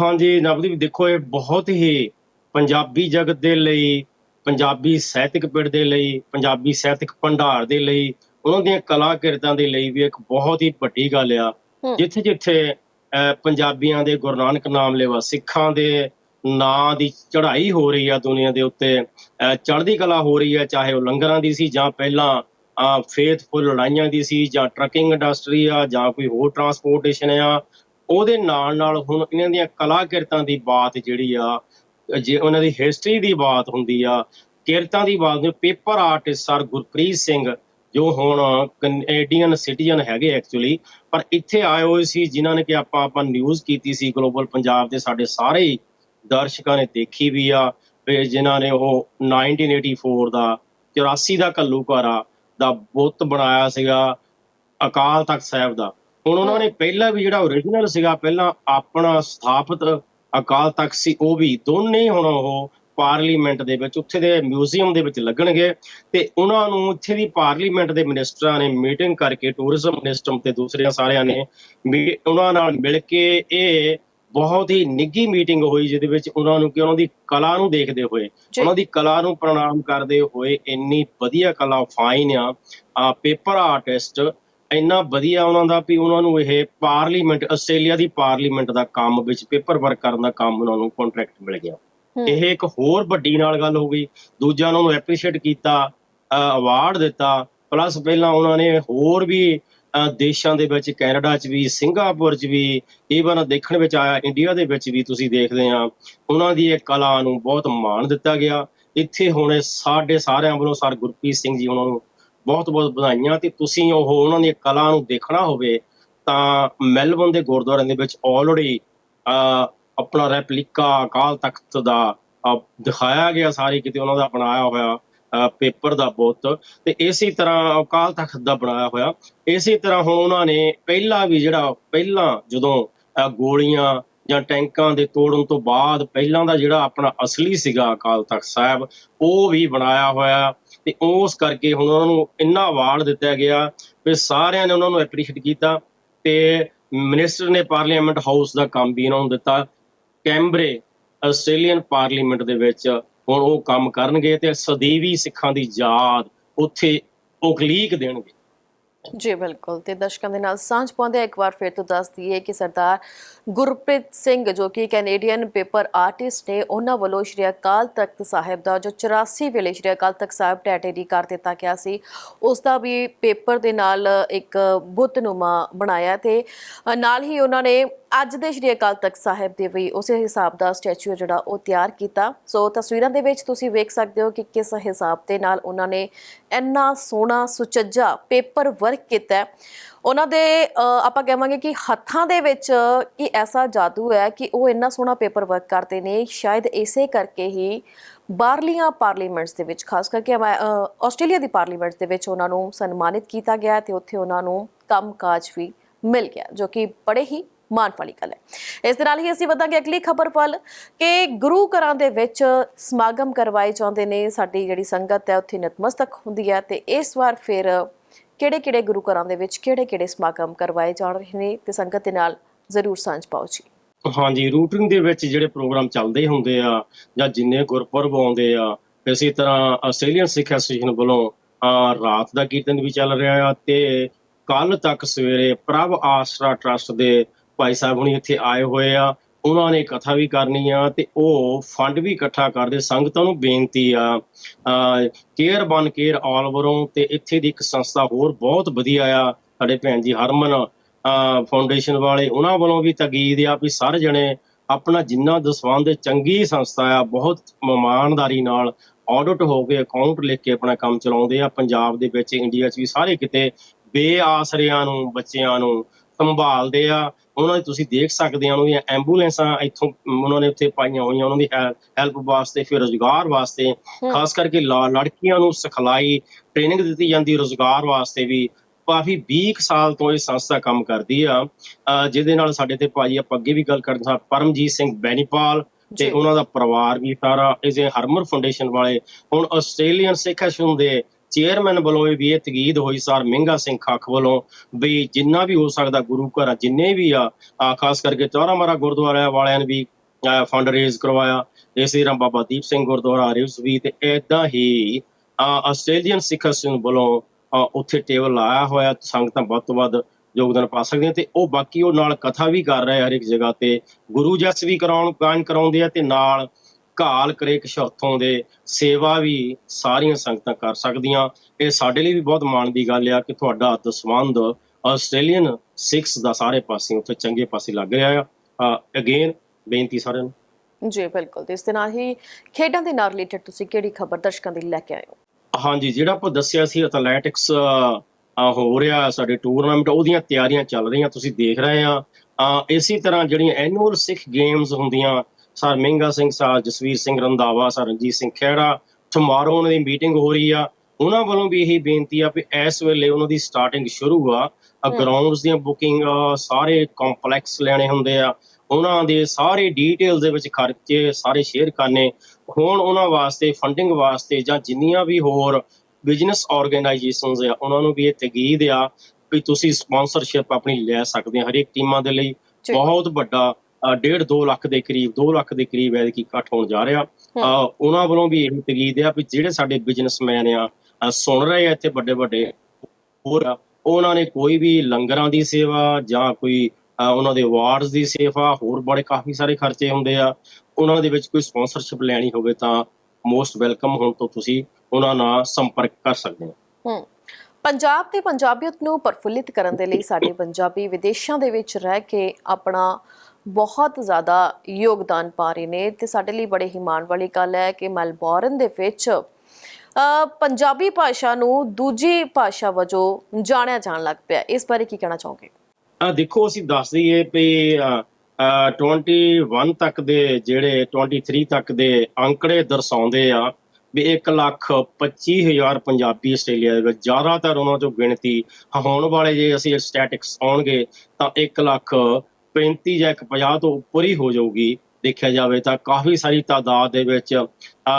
ਹਾਂਜੀ ਨਵਦੀਪ ਦੇਖੋ ਇਹ ਬਹੁਤ ਹੀ ਪੰਜਾਬੀ ਜਗਤ ਦੇ ਲਈ ਪੰਜਾਬੀ ਸਾਹਿਤਕ ਪਿੜ ਦੇ ਲਈ ਪੰਜਾਬੀ ਸਾਹਿਤਕ ਭੰਡਾਰ ਦੇ ਲਈ ਉਹਨਾਂ ਦੀਆਂ ਕਲਾ ਕਿਰਤਾਂ ਦੇ ਲਈ ਵੀ ਇੱਕ ਬਹੁਤ ਹੀ ਵੱਡੀ ਗੱਲ ਆ। ਜਿੱਥੇ ਜਿੱਥੇ ਪੰਜਾਬੀਆਂ ਦੇ ਗੁਰੂ ਨਾਨਕ ਨਾਮ ਲੈਵਾ ਸਿੱਖਾਂ ਦੇ ਨਾਂ ਦੀ ਚੜ੍ਹਾਈ ਹੋ ਰਹੀ ਆ ਦੁਨੀਆ ਦੇ ਉੱਤੇ ਚੜ੍ਹਦੀ ਕਲਾ ਹੋ ਰਹੀ ਆ ਚਾਹੇ ਉਹ ਲੰਗਰਾਂ ਦੀ ਸੀ ਜਾਂ ਪਹਿਲਾਂ ਫੇਥਫੁਲ ਲੜਾਈਆਂ ਦੀ ਸੀ ਜਾਂ ਟਰੱਕਿੰਗ ਇੰਡਸਟਰੀ ਆ ਜਾਂ ਕੋਈ ਹੋਰ ਟਰਾਂਸਪੋਰਟੇਸ਼ਨ ਆ, ਉਹਦੇ ਨਾਲ ਨਾਲ ਹੁਣ ਇਹਨਾਂ ਦੀਆਂ ਕਲਾ ਕਿਰਤਾਂ ਦੀ ਬਾਤ ਜਿਹੜੀ ਆ, ਜੇ ਉਹਨਾਂ ਦੀ ਹਿਸਟਰੀ ਦੀ ਬਾਤ ਹੁੰਦੀ ਆ, ਕਿਰਤਾਂ ਦੀ ਬਾਤ ਨੇ paper artist sir Gurpreet Singh, ਜੋ ਹੁਣ ਕੈਨੇਡੀਅਨ ਸਿਟੀਜ਼ਨ ਹੈਗੇ ਐਕਚੁਅਲੀ ਪਰ ਇੱਥੇ ਆਏ ਹੋਏ ਸੀ ਜਿਨ੍ਹਾਂ ਨੇ ਕਿ ਆਪਾਂ ਆਪਾਂ ਨਿਊਜ਼ ਕੀਤੀ ਸੀ ਗਲੋਬਲ ਪੰਜਾਬ ਦੇ ਸਾਡੇ ਸਾਰੇ ਹੀ ਦਰਸ਼ਕਾਂ ਨੇ ਦੇਖੀ ਵੀ ਆ, ਵੀ ਜਿਨ੍ਹਾਂ ਨੇ ਉਹ 1984 ਦਾ 84 ਦਾ ਘੱਲੂਘਾਰਾ ਦਾ ਬੁੱਤ ਬਣਾਇਆ ਸੀਗਾ ਅਕਾਲ ਤਖਤ ਸਾਹਿਬ ਦਾ। ਹੁਣ ਉਹਨਾਂ ਨੇ ਪਹਿਲਾਂ ਵੀ ਜਿਹੜਾ ਓਰੀਜਨਲ ਸੀਗਾ ਪਹਿਲਾਂ ਆਪਣਾ ਸਥਾਪਿਤ ਅਕਾਲ ਤਖਤ ਸੀ ਉਹ ਵੀ ਦੋਨੇ ਹੁਣ ਉਹ ਪਾਰਲੀਮੈਂਟ ਦੇ ਵਿੱਚ ਉੱਥੇ ਦੇ ਮਿਊਜ਼ੀਅਮ ਦੇ ਵਿੱਚ ਲੱਗਣਗੇ ਤੇ ਉਹਨਾਂ ਨੂੰ ਇੱਥੇ ਦੀ ਪਾਰਲੀਮੈਂਟ ਦੇ ਮਿਨਿਸਟਰਾਂ ਨੇ ਮੀਟਿੰਗ ਕਰਕੇ ਟੂਰਿਜ਼ਮ ਮਿਨਿਸਟਰ ਤੇ ਦੂਸਰਿਆਂ ਸਾਰਿਆਂ ਨੇ ਵੀ ਉਹਨਾਂ ਨਾਲ ਮਿਲ ਕੇ ਇਹ ਬਹੁਤ ਹੀ ਨਿੱਘੀ ਮੀਟਿੰਗ ਹੋਈ ਜਿਹਦੇ ਵਿੱਚ ਉਹਨਾਂ ਨੂੰ ਕਿ ਉਹਨਾਂ ਦੀ ਕਲਾ ਨੂੰ ਦੇਖਦੇ ਹੋਏ। ਉਹਨਾਂ ਦੀ ਕਲਾ ਨੂੰ ਪ੍ਰਣਾਮ ਕਰਦੇ ਹੋਏ ਇੰਨੀ ਵਧੀਆ ਕਲਾ ਫਾਈਨ ਆ ਪੇਪਰ ਆਰਟਿਸਟ ਇੰਨਾ ਵਧੀਆ ਉਹਨਾਂ ਦਾ ਵੀ ਉਹਨਾਂ ਨੂੰ ਇਹ ਪਾਰਲੀਮੈਂਟ ਆਸਟ੍ਰੇਲੀਆ ਦੀ ਪਾਰਲੀਮੈਂਟ ਦਾ ਕੰਮ ਵਿੱਚ ਪੇਪਰ ਵਰਕ ਕਰਨ ਦਾ ਕੰਮ ਉਹਨਾਂ ਨੂੰ ਕੰਟਰੈਕਟ ਮਿਲ ਗਿਆ। ਇਹ ਇੱਕ ਹੋਰ ਵੱਡੀ ਨਾਲ ਗੱਲ ਹੋ ਗਈ ਦੂਜਾ ਉਹਨਾਂ ਨੂੰ ਐਪਰੀਸ਼ੀਏਟ ਕੀਤਾ ਅਵਾਰਡ ਦਿੱਤਾ ਪਲੱਸ ਪਹਿਲਾਂ ਉਹਨਾਂ ਨੇ ਹੋਰ ਵੀ ਦੇਸ਼ਾਂ ਦੇ ਵਿੱਚ, ਕੈਨੇਡਾ 'ਚ ਵੀ, ਸਿੰਗਾਪੁਰ 'ਚ ਵੀ ਈਵਨ ਦੇਖਣ ਵਿੱਚ ਆਇਆ, ਇੰਡੀਆ ਦੇ ਵਿੱਚ ਵੀ ਤੁਸੀਂ ਦੇਖਦੇ ਆ ਉਹਨਾਂ ਦੀ ਇਹ ਕਲਾ ਨੂੰ ਬਹੁਤ ਮਾਣ ਦਿੱਤਾ ਗਿਆ। ਇੱਥੇ ਹੁਣ ਸਾਡੇ ਸਾਰਿਆਂ ਵੱਲੋਂ ਸਰ ਗੁਰਪ੍ਰੀਤ ਸਿੰਘ ਜੀ ਉਹਨਾਂ ਨੂੰ ਬਹੁਤ ਬਹੁਤ ਵਧਾਈਆਂ ਤੇ ਤੁਸੀਂ ਉਹ ਉਹਨਾਂ ਦੀ ਕਲਾ ਨੂੰ ਦੇਖਣਾ ਹੋਵੇ ਤਾਂ ਮੈਲਬਨ ਦੇ ਗੁਰਦੁਆਰਿਆਂ ਦੇ ਵਿੱਚ ਆਲਰੇਡੀ ਆਪਣਾ ਰੈਪਲਿਕਾ ਅਕਾਲ ਤਖਤ ਦਾ ਦਿਖਾਇਆ ਗਿਆ, ਸਾਰੇ ਕਿਤੇ ਉਹਨਾਂ ਦਾ ਬਣਾਇਆ ਹੋਇਆ। ਪੇਪਰ ਦਾ ਬੁੱਤ ਤੇ ਇਸੇ ਤਰ੍ਹਾਂ ਅਕਾਲ ਤਖਤ ਦਾ ਬਣਾਇਆ ਹੋਇਆ। ਇਸੇ ਤਰ੍ਹਾਂ ਹੁਣ ਉਹਨਾਂ ਨੇ ਪਹਿਲਾਂ ਵੀ ਜਿਹੜਾ, ਪਹਿਲਾਂ ਜਦੋਂ ਗੋਲੀਆਂ ਜਾਂ ਟੈਂਕਾਂ ਦੇ ਤੋੜਨ ਤੋਂ ਬਾਅਦ ਪਹਿਲਾਂ ਦਾ ਜਿਹੜਾ ਆਪਣਾ ਅਸਲੀ ਸੀਗਾ ਅਕਾਲ ਤਖਤ ਸਾਹਿਬ, ਉਹ ਵੀ ਬਣਾਇਆ ਹੋਇਆ। ਤੇ ਉਸ ਕਰਕੇ ਹੁਣ ਉਹਨਾਂ ਨੂੰ ਇੰਨਾ ਅਵਾਰਡ ਦਿੱਤਾ ਗਿਆ ਵੀ ਸਾਰਿਆਂ ਨੇ ਉਹਨਾਂ ਨੂੰ ਐਪਰੀਸ਼ੀਏਟ ਕੀਤਾ ਤੇ ਮਿਨਿਸਟਰ ਨੇ ਪਾਰਲੀਮੈਂਟ ਹਾਊਸ ਦਾ ਕੰਮ ਵੀ ਇਹਨਾਂ ਨੂੰ ਦਿੱਤਾ। ਕੈਂਬਰੇ, ਆਸਟ੍ਰੇਲੀਅਨ ਪਾਰਲੀਮੈਂਟ ਦੇ ਵਿੱਚ ਹੁਣ ਉਹ ਕੰਮ ਕਰਨਗੇ ਤੇ ਸਦੀਵੀ ਸਿੱਖਾਂ ਦੀ ਯਾਦ ਉੱਥੇ ਉਕਲੀਕ ਦੇਣਗੇ। ਜੀ ਬਿਲਕੁਲ, ਤੇ ਦਰਸ਼ਕਾਂ ਦੇ ਨਾਲ ਸਾਂਝ ਪਾਉਂਦੇ ਇੱਕ ਵਾਰ ਫਿਰ ਤੋਂ ਦੱਸ ਦਈਏ ਕਿ ਸਰਦਾਰ ਗੁਰਪ੍ਰੀਤ ਸਿੰਘ, ਜੋ ਕਿ ਕੈਨੇਡੀਅਨ ਪੇਪਰ ਆਰਟਿਸਟ ਨੇ, ਉਹਨਾਂ ਵੱਲੋਂ ਸ਼੍ਰੀ ਅਕਾਲ ਤਖਤ ਸਾਹਿਬ ਦਾ ਜੋ 84 ਵੇਲੇ ਸ਼੍ਰੀ ਅਕਾਲ ਤਖਤ ਸਾਹਿਬ ਟੈਟੇਰੀ ਕਰ ਦਿੱਤਾ ਗਿਆ ਸੀ, ਉਸ ਦਾ ਵੀ ਪੇਪਰ ਦੇ ਨਾਲ ਇੱਕ ਬੁੱਤਨੁਮਾ ਬਣਾਇਆ ਤੇ ਨਾਲ ਹੀ ਉਹਨਾਂ ਨੇ ਅੱਜ ਦੇ ਸ਼੍ਰੀ ਅਕਾਲ ਤਖਤ ਸਾਹਿਬ ਦੇ ਵੀ ਉਸੇ ਹਿਸਾਬ ਦਾ ਸਟੈਚੂ ਜਿਹੜਾ ਉਹ ਤਿਆਰ ਕੀਤਾ। ਸੋ ਤਸਵੀਰਾਂ ਦੇ ਵਿੱਚ ਤੁਸੀਂ ਵੇਖ ਸਕਦੇ ਹੋ ਕਿ ਕਿਸ ਹਿਸਾਬ ਦੇ ਨਾਲ ਉਹਨਾਂ ਨੇ ਇੰਨਾ ਸੋਹਣਾ ਸੁਚੱਜਾ ਪੇਪਰ ਵਰਕ ਕੀਤਾ ਉਹਨਾਂ ਦੇ ਆਪਾਂ ਕਹਾਂਗੇ ਕਿ ਹੱਥਾਂ ਦੇ ਵਿੱਚ ਕਿ ਐਸਾ ਜਾਦੂ ਹੈ ਕਿ ਉਹ ਇੰਨਾ ਸੋਹਣਾ ਪੇਪਰ ਵਰਕ ਕਰਦੇ ਨੇ, ਸ਼ਾਇਦ ਇਸੇ ਕਰਕੇ ਹੀ ਬਾਹਰਲੀਆਂ ਪਾਰਲੀਮੈਂਟਸ ਦੇ ਵਿੱਚ, ਖਾਸ ਕਰਕੇ ਅਮੈ- ਆਸਟ੍ਰੇਲੀਆ ਦੀ ਪਾਰਲੀਮੈਂਟ ਦੇ ਵਿੱਚ ਉਹਨਾਂ ਨੂੰ ਸਨਮਾਨਿਤ ਕੀਤਾ ਗਿਆ ਤੇ ਉੱਥੇ ਉਹਨਾਂ ਨੂੰ ਕੰਮਕਾਜ ਵੀ ਮਿਲ ਗਿਆ, ਜੋ ਕਿ ਬੜੇ ਹੀ ਮਾਣ ਵਾਲੀ ਗੱਲ ਹੈ। ਇਸ ਦੇ ਨਾਲ ਹੀ ਅਸੀਂ ਵਧਾਂਗੇ ਅਗਲੀ ਖਬਰ ਵੱਲ ਕਿ ਗੁਰੂ ਘਰਾਂ ਦੇ ਵਿੱਚ ਸਮਾਗਮ ਕਰਵਾਏ ਜਾਂਦੇ ਨੇ, ਸਾਡੀ ਜਿਹੜੀ ਸੰਗਤ ਹੈ ਉੱਥੇ ਨਤਮਸਤਕ ਹੁੰਦੀ ਹੈ ਤੇ ਇਸ ਵਾਰ ਫਿਰ ਕਿਹੜੇ-ਕਿਹੜੇ ਗੁਰੂ ਘਰਾਂ ਦੇ ਵਿੱਚ ਕਿਹੜੇ-ਕਿਹੜੇ ਸਮਾਗਮ ਕਰਵਾਏ ਜਾ ਰਹੇ ਨੇ ਤੇ ਸੰਗਤ ਦੇ ਨਾਲ ਜ਼ਰੂਰ ਸਾਂਝ ਪਾਓ ਜੀ। ਹਾਂਜੀ ਰੂਟਿੰਗ ਦੇ ਵਿੱਚ ਜਿਹੜੇ ਪ੍ਰੋਗਰਾਮ ਚੱਲਦੇ ਹੁੰਦੇ ਆ ਜਾਂ ਜਿੰਨੇ ਗੁਰਪੁਰਬ ਆਉਂਦੇ ਆ ਇਸੇ ਤਰ੍ਹਾਂ ਆਸਟ੍ਰੇਲੀਅਨ ਸਿੱਖ ਐਸੋਸੀਏਸ਼ਨ ਵੱਲੋਂ ਅਹ, ਰਾਤ ਦਾ ਕੀਰਤਨ ਵੀ ਚੱਲ ਰਿਹਾ ਆ ਤੇ ਕੱਲ ਤੱਕ ਸਵੇਰੇ ਪ੍ਰਭ ਆਸਰਾ ਟਰਸਟ ਦੇ ਭਾਈ ਸਾਹਿਬ ਹੁਣੀ ਇੱਥੇ ਆਏ ਹੋਏ ਆ। ਉਹਨਾਂ ਨੇ ਕਥਾ ਵੀ ਕਰਨੀ ਆ ਤੇ ਉਹ ਫੰਡ ਵੀ ਇਕੱਠਾ ਕਰਦੇ, ਸੰਗਤਾਂ ਨੂੰ ਬੇਨਤੀ ਆ ਕੇਅਰ ਬਨ ਕੇਅਰ ਆਲ ਤੇ ਇੱਥੇ ਦੀ ਇੱਕ ਸੰਸਥਾ ਹੋਰ ਬਹੁਤ ਵਧੀਆ ਆ, ਸਾਡੇ ਭੈਣ ਜੀ ਹਰਮਨ ਫਾਊਂਡੇਸ਼ਨ ਵਾਲੇ, ਉਹਨਾਂ ਵੱਲੋਂ ਵੀ ਤਗੀਦ ਆ ਵੀ ਸਾਰੇ ਜਣੇ ਆਪਣਾ ਜਿੰਨਾ ਦਸਵੰਦ ਚੰਗੀ ਸੰਸਥਾ ਆ, ਬਹੁਤ ਇਮਾਨਦਾਰੀ ਨਾਲ ਆਡਿਟ ਹੋ ਕੇ ਅਕਾਊਂਟ ਲਿਖ ਕੇ ਆਪਣਾ ਕੰਮ ਚਲਾਉਂਦੇ ਆ, ਪੰਜਾਬ ਦੇ ਵਿੱਚ ਇੰਡੀਆ 'ਚ ਵੀ ਸਾਰੇ ਕਿਤੇ ਬੇਆਸਰਿਆਂ ਨੂੰ, ਬੱਚਿਆਂ ਨੂੰ ਸੰਭਾਲਦੇ ਆ ਉਹਨਾਂ ਦੀ ਤੁਸੀਂ ਦੇਖ ਸਕਦੇ ਆ ਉਹਨਾਂ ਦੀਆਂ ਐਂਬੂਲੈਂਸਾਂ ਇੱਥੋਂ ਉਹਨਾਂ ਨੇ ਉੱਥੇ ਪਾਈਆਂ ਹੋਈਆਂ ਉਹਨਾਂ ਦੀ ਹੈਲਪ ਵਾਸਤੇ ਫਿਰ ਰੋਜ਼ਗਾਰ ਵਾਸਤੇ ਖਾਸ ਕਰਕੇ ਲੜਕੀਆਂ ਨੂੰ ਸਿਖਲਾਈ ਟ੍ਰੇਨਿੰਗ ਦਿੱਤੀ ਜਾਂਦੀ ਰੋਜ਼ਗਾਰ ਵਾਸਤੇ ਵੀ ਕਾਫੀ 20 ਕੁ ਸਾਲ ਤੋਂ ਇਹ ਸੰਸਥਾ ਕੰਮ ਕਰਦੀ ਆ ਜਿਹਦੇ ਨਾਲ ਸਾਡੇ ਤੇ ਭਾਜੀ ਆਪਾਂ ਅੱਗੇ ਵੀ ਗੱਲ ਕਰਦੇ ਸਾਂ ਪਰਮਜੀਤ ਸਿੰਘ ਬੈਨੀਪਾਲ ਤੇ। ਉਹਨਾਂ ਦਾ ਪਰਿਵਾਰ ਵੀ ਸਾਰਾ ਇਸੇ ਹਰਮਰ ਫਾਊਂਡੇਸ਼ਨ ਵਾਲੇ ਹੁਣ ਆਸਟ੍ਰੇਲੀਅਨ ਸਿੱਖ ਐਸੋਸੀਏਸ਼ਨ ਦੇ ਚੇਅਰਮੈਨ ਵੱਲੋਂ ਵੀ ਇਹ ਤਕੀਦ ਹੋਈ ਸਰ, ਮਹਿੰਗਾ ਸਿੰਘ ਖੱਖ ਵੱਲੋਂ ਵੀ ਜਿੰਨਾ ਵੀ ਹੋ ਸਕਦਾ ਗੁਰੂ ਘਰ ਜਿੰਨੇ ਵੀ ਆ ਖਾਸ ਕਰਕੇ ਚੌਰਾ ਮਾਰਾ ਗੁਰਦੁਆਰਾ ਵਾਲਿਆਂ ਨੇ ਵੀ ਫੰਡ ਰੇਜ਼ ਕਰਵਾਇਆ। ਇਸੇ ਤਰ੍ਹਾਂ ਬਾਬਾ ਦੀਪ ਸਿੰਘ ਗੁਰਦੁਆਰਾ, ਰਿਵਸ ਵੀ ਤੇ ਏਦਾਂ ਹੀ ਆਸਟ੍ਰੇਲੀਅਨ ਸਿੱਖ ਐਸੋਸੀਏਸ਼ਨ ਵੱਲੋਂ ਉੱਥੇ ਟੇਬਲ ਲਾਇਆ ਹੋਇਆ, ਸੰਗਤਾਂ ਵੱਧ ਤੋਂ ਵੱਧ ਯੋਗਦਾਨ ਪਾ ਸਕਦੀਆਂ ਤੇ ਉਹ ਬਾਕੀ ਉਹ ਨਾਲ ਕਥਾ ਵੀ ਕਰ ਰਹੇ ਹਰ ਇੱਕ ਜਗ੍ਹਾ ਤੇ। ਗੁਰੂ ਜਸ ਵੀ ਕਰਾਉਣ, ਗਾਇਨ ਕਰਾਉਂਦੇ ਆ ਤੇ ਨਾਲ ਘਾਲ ਕਰੇ ਕਸ਼ੌਥੋਂ ਦੇ ਸੇਵਾ ਵੀ ਸਾਰੀਆਂ ਸੰਗਤਾਂ ਕਰ ਸਕਦੀਆਂ। ਇਹ ਸਾਡੇ ਲਈ ਵੀ ਬਹੁਤ ਮਾਣ ਦੀ ਗੱਲ ਆ ਕਿ ਤੁਹਾਡਾ ਦਸਵੰਦ ਆਸਟ੍ਰੇਲੀਅਨ ਸਿੱਖਸ ਦਾ ਸਾਰੇ ਪਾਸੇ ਉੱਥੇ ਚੰਗੇ ਪਾਸੇ ਲੱਗ ਰਿਹਾ ਆ। ਅਗੇਨ ਬੇਨਤੀ ਸਾਰਿਆਂ ਨੂੰ। ਜੀ ਬਿਲਕੁਲ। ਤੇ ਇਸ ਦੇ ਨਾਲ ਹੀ ਖੇਡਾਂ ਦੇ ਨਾਲ ਰਿਲੇਟਡ ਤੁਸੀਂ ਕਿਹੜੀ ਖਬਰ ਦਰਸ਼ਕਾਂ ਦੇ ਲਈ ਲੈ ਕੇ ਆਏ ਹੋ? ਹਾਂਜੀ ਜਿਹੜਾ ਆਪਾਂ ਦੱਸਿਆ ਸੀ ਐਥਲੈਟਿਕਸ ਹੋ ਰਿਹਾ ਸਾਡੇ ਟੂਰਨਾਮੈਂਟ ਉਹਦੀਆਂ ਤਿਆਰੀਆਂ ਚੱਲ ਰਹੀਆਂ ਤੁਸੀਂ ਦੇਖ ਰਹੇ ਆ। ਇਸੇ ਤਰ੍ਹਾਂ ਜਿਹੜੀਆਂ ਐਨੂਅਲ ਸਿੱਖ ਗੇਮਸ ਹੁੰਦੀਆਂ sir Mehanga Singh sir Jasvir Singh Randhawa sir Ranjit Singh Khehra tomorrow ਉਹਨਾਂ ਦੀ ਮੀਟਿੰਗ ਹੋ ਰਹੀ ਆ। ਉਹਨਾਂ ਵੱਲੋਂ ਵੀ ਇਹੀ ਬੇਨਤੀ ਆ ਵੀ ਇਸ ਵੇਲੇ ਉਹਨਾਂ ਦੀ ਸਟਾਰਟਿੰਗ ਸ਼ੁਰੂ ਆ। ਗਰਾਊਂਡਸ ਦੀਆਂ ਬੁਕਿੰਗ ਸਾਰੇ ਕੰਪਲੈਕਸ ਲੈਣੇ ਹੁੰਦੇ ਆ। ਉਹਨਾਂ ਦੇ ਸਾਰੇ ਡੀਟੇਲਸ ਦੇ ਵਿੱਚ ਖਰਚੇ ਸਾਰੇ ਸ਼ੇਅਰ ਕਰਨੇ। ਹੁਣ ਉਹਨਾਂ ਵਾਸਤੇ ਫੰਡਿੰਗ ਵਾਸਤੇ ਜਾਂ ਜਿੰਨੀਆਂ ਵੀ ਹੋਰ ਬਿਜ਼ਨਸ ਆਰਗੇਨਾਈਜੇਸ਼ਨਸ ਆ ਉਹਨਾਂ ਨੂੰ ਵੀ ਇਹ ਤਗੀਦ ਆ ਵੀ ਤੁਸੀਂ ਸਪਾਂਸਰਸ਼ਿਪ ਆਪਣੀ ਲੈ ਸਕਦੇ ਆ ਹਰੇਕ ਟੀਮਾਂ ਦੇ ਲਈ। ਬਹੁਤ ਵੱਡਾ ਡੇਢ 2 ਲੱਖ ਦੇ ਕਰੀਬ 2 ਲੱਖ ਦੇ ਕਰੀਬ ਐਤਕੀ ਇਕੱਠ ਹੋਣ ਜਾ ਰਿਹਾ। ਉਹਨਾਂ ਵੱਲੋਂ ਵੀ ਇਹ ਤਗੀਦ ਆ ਵੀ ਜਿਹੜੇ ਸਾਡੇ ਬਿਜ਼ਨਸਮੈਨ ਆ ਸੁਣ ਰਹੇ ਆ ਇੱਥੇ ਵੱਡੇ ਵੱਡੇ ਹੋਰ ਉਹਨਾਂ ਨੇ ਕੋਈ ਵੀ ਲੰਗਰਾਂ ਦੀ ਸੇਵਾ ਜਾਂ ਕੋਈ ਉਹਨਾਂ ਦੇ ਅਵਾਰਡਸ ਦੀ ਸੇਵਾ ਹੋਰ ਬੜੇ ਕਾਫੀ ਸਾਰੇ ਖਰਚੇ ਹੁੰਦੇ ਆ। ਉਹਨਾਂ ਦੇ ਵਿੱਚ ਕੋਈ ਸਪਾਂਸਰਸ਼ਿਪ ਲੈਣੀ ਹੋਵੇ ਤਾਂ ਮੋਸਟ ਵੈਲਕਮ ਹੁਣ ਤੋਂ ਤੁਸੀਂ ਉਹਨਾਂ ਨਾਲ ਸੰਪਰਕ ਕਰ ਸਕਦੇ ਹੋ। ਪੰਜਾਬ ਤੇ ਪੰਜਾਬੀਅਤ ਨੂੰ ਪਰਫੁੱਲਿਤ ਕਰਨ ਦੇ ਲਈ ਸਾਡੇ ਪੰਜਾਬੀ ਵਿਦੇਸ਼ਾਂ ਦੇ ਵਿੱਚ ਰਹਿ ਕੇ ਆਪਣਾ ਬਹੁਤ ਜ਼ਿਆਦਾ ਯੋਗਦਾਨ ਪਾ ਰਹੇ ਨੇ ਤੇ ਸਾਡੇ ਲਈ ਬੜੇ ਹੀ ਮਾਣ ਵਾਲੀ ਗੱਲ ਹੈ ਕਿ ਮੈਲਬੌਰਨ ਦੇ ਵਿੱਚ ਪੰਜਾਬੀ ਭਾਸ਼ਾ ਨੂੰ ਦੂਜੀ ਭਾਸ਼ਾ ਵਜੋਂ ਜਾਣਿਆ ਜਾਣ ਲੱਗ ਪਿਆ। ਇਸ ਬਾਰੇ ਕੀ ਕਹਿਣਾ ਚਾਹੋਗੇ? ਆ ਦੇਖੋ, ਅਸੀਂ ਦੱਸ ਦਈਏ ਵੀ 21 ਤੱਕ ਦੇ ਜਿਹੜੇ 23 ਤੱਕ ਦੇ ਅੰਕੜੇ ਦਰਸਾਉਂਦੇ ਆ ਵੀ 1 ਲੱਖ 25 ਹਜ਼ਾਰ ਪੰਜਾਬੀ ਆਸਟ੍ਰੇਲੀਆ ਦੇ ਵਿੱਚ ਜ਼ਿਆਦਾਤਰ ਉਹਨਾਂ ਚੋਂ ਗਿਣਤੀ ਹੋਣ ਵਾਲੇ ਜੇ ਅਸੀਂ ਸਟੈਟਿਕਸ ਆਉਣਗੇ ਤਾਂ 1 ਲੱਖ 35 ਜਾਂ 50 ਤੋਂ ਉੱਪਰ ਹੀ ਹੋ ਜਾਊਗੀ ਦੇਖਿਆ ਜਾਵੇ ਤਾਂ ਕਾਫੀ ਸਾਰੀ ਤਾਦਾਦ ਦੇ ਵਿੱਚ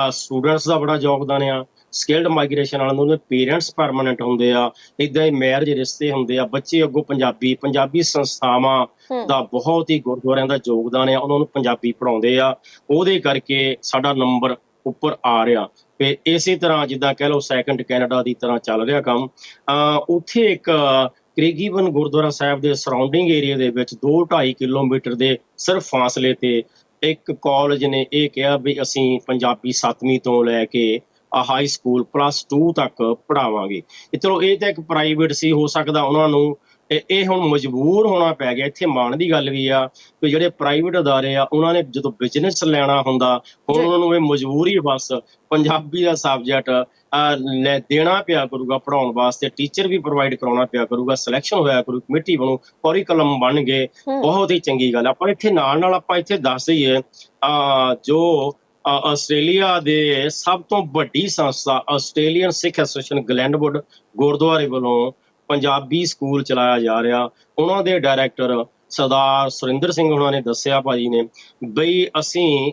ਸਟੂਡੈਂਟਸ ਦਾ ਬੜਾ ਯੋਗਦਾਨ ਆ ਸਕਿਲਡ ਮਾਈਗ੍ਰੇਸ਼ਨ ਵਾਲਿਆਂ ਦੇ ਪੇਰੈਂਟਸ ਪਰਮਨੈਂਟ ਹੁੰਦੇ ਆ ਇਦਾਂ ਹੀ ਮੈਰਿਜ ਰਿਸ਼ਤੇ ਹੁੰਦੇ ਆ ਬੱਚੇ ਅੱਗੋਂ ਪੰਜਾਬੀ ਪੰਜਾਬੀ ਸੰਸਥਾਵਾਂ। ਦਾ ਬਹੁਤ ਹੀ ਗੁਰਦੁਆਰਿਆਂ ਦਾ ਯੋਗਦਾਨ ਆ ਉਹਨਾਂ ਨੂੰ ਪੰਜਾਬੀ ਪੜਾਉਂਦੇ ਆ ਉਹਦੇ ਕਰਕੇ ਸਾਡਾ ਨੰਬਰ ਉੱਪਰ ਆ ਰਿਹਾ ਤੇ ਇਸੇ ਤਰ੍ਹਾਂ ਜਿੱਦਾਂ ਕਹਿ ਲਓ ਸੈਕੰਡ ਕੈਨੇਡਾ ਦੀ ਤਰ੍ਹਾਂ ਚੱਲ ਰਿਹਾ ਕੰਮ ਉੱਥੇ ਇੱਕ ਕ੍ਰਿਗੀਵਨ ਗੁਰਦੁਆਰਾ ਸਾਹਿਬ ਦੇ ਸਰਾਊਂਡਿੰਗ ਏਰੀਆ ਦੇ ਵਿੱਚ 2.5 ਕਿਲੋਮੀਟਰ ਦੇ ਸਿਰਫ ਫਾਸਲੇ ਤੇ ਇੱਕ ਕਾਲਜ ਨੇ ਇਹ ਕਿਹਾ ਵੀ ਅਸੀਂ ਪੰਜਾਬੀ 7ਵੀਂ ਤੋਂ ਲੈ ਕੇ ਹਾਈ ਸਕੂਲ ਪਲੱਸ 2 ਤੱਕ ਪੜਾਵਾਂਗੇ ਇਹ ਚਲੋ ਇਹ ਤਾਂ ਇੱਕ ਪ੍ਰਾਈਵੇਟ ਸੀ, ਹੋ ਸਕਦਾ ਉਹਨਾਂ ਨੂੰ ਇਹ ਇਹ ਹੁਣ ਮਜਬੂਰ ਹੋਣਾ ਪੈ ਗਿਆ ਇੱਥੇ ਮਾਣ ਦੀ ਗੱਲ ਵੀ ਆ ਕਿ ਜਿਹੜੇ ਪ੍ਰਾਈਵੇਟ ਅਦਾਰੇ ਆ ਉਹਨਾਂ ਨੇ ਜਦੋਂ ਬਿਜ਼ਨਸ ਲੈਣਾ ਹੁੰਦਾ ਹੁਣ। ਉਹਨਾਂ ਨੂੰ ਇਹ ਮਜਬੂਰੀ ਬਸ ਪੰਜਾਬੀ ਦਾ ਸਬਜੈਕਟ ਲੈ ਦੇਣਾ ਪਿਆ ਕਰੂਗਾ ਪੜਾਉਣ ਵਾਸਤੇ ਟੀਚਰ ਵੀ ਪ੍ਰੋਵਾਈਡ ਕਰਾਉਣਾ ਪਿਆ ਕਰੂਗਾ ਸਿਲੈਕਸ਼ਨ ਹੋਇਆ ਕਰੂ ਕਮੇਟੀ ਬਣੂ ਕਰਿਕੂਲਮ ਬਣ ਗਏ। ਬਹੁਤ ਹੀ ਚੰਗੀ ਗੱਲ ਆ। ਆਪਾਂ ਇੱਥੇ ਨਾਲ ਨਾਲ ਆਪਾਂ ਇੱਥੇ ਦੱਸ ਦਈਏ ਆ ਜੋ ਆਸਟ੍ਰੇਲੀਆ ਦੇ ਸਭ ਤੋਂ ਵੱਡੀ ਸੰਸਥਾ ਆਸਟ੍ਰੇਲੀਅਨ ਸਿੱਖ ਐਸੋਸੀਏਸ਼ਨ ਗਲੈਂਡਵੁੱਡ ਗੁਰਦੁਆਰੇ ਵੱਲੋਂ ਪੰਜਾਬੀ ਸਕੂਲ ਚਲਾਇਆ ਜਾ ਰਿਹਾ। ਉਹਨਾਂ ਦੇ ਡਾਇਰੈਕਟਰ ਸਰਦਾਰ ਸੁਰਿੰਦਰ ਸਿੰਘ ਉਹਨਾਂ ਨੇ ਦੱਸਿਆ ਭਾਜੀ ਨੇ ਬਈ ਅਸੀਂ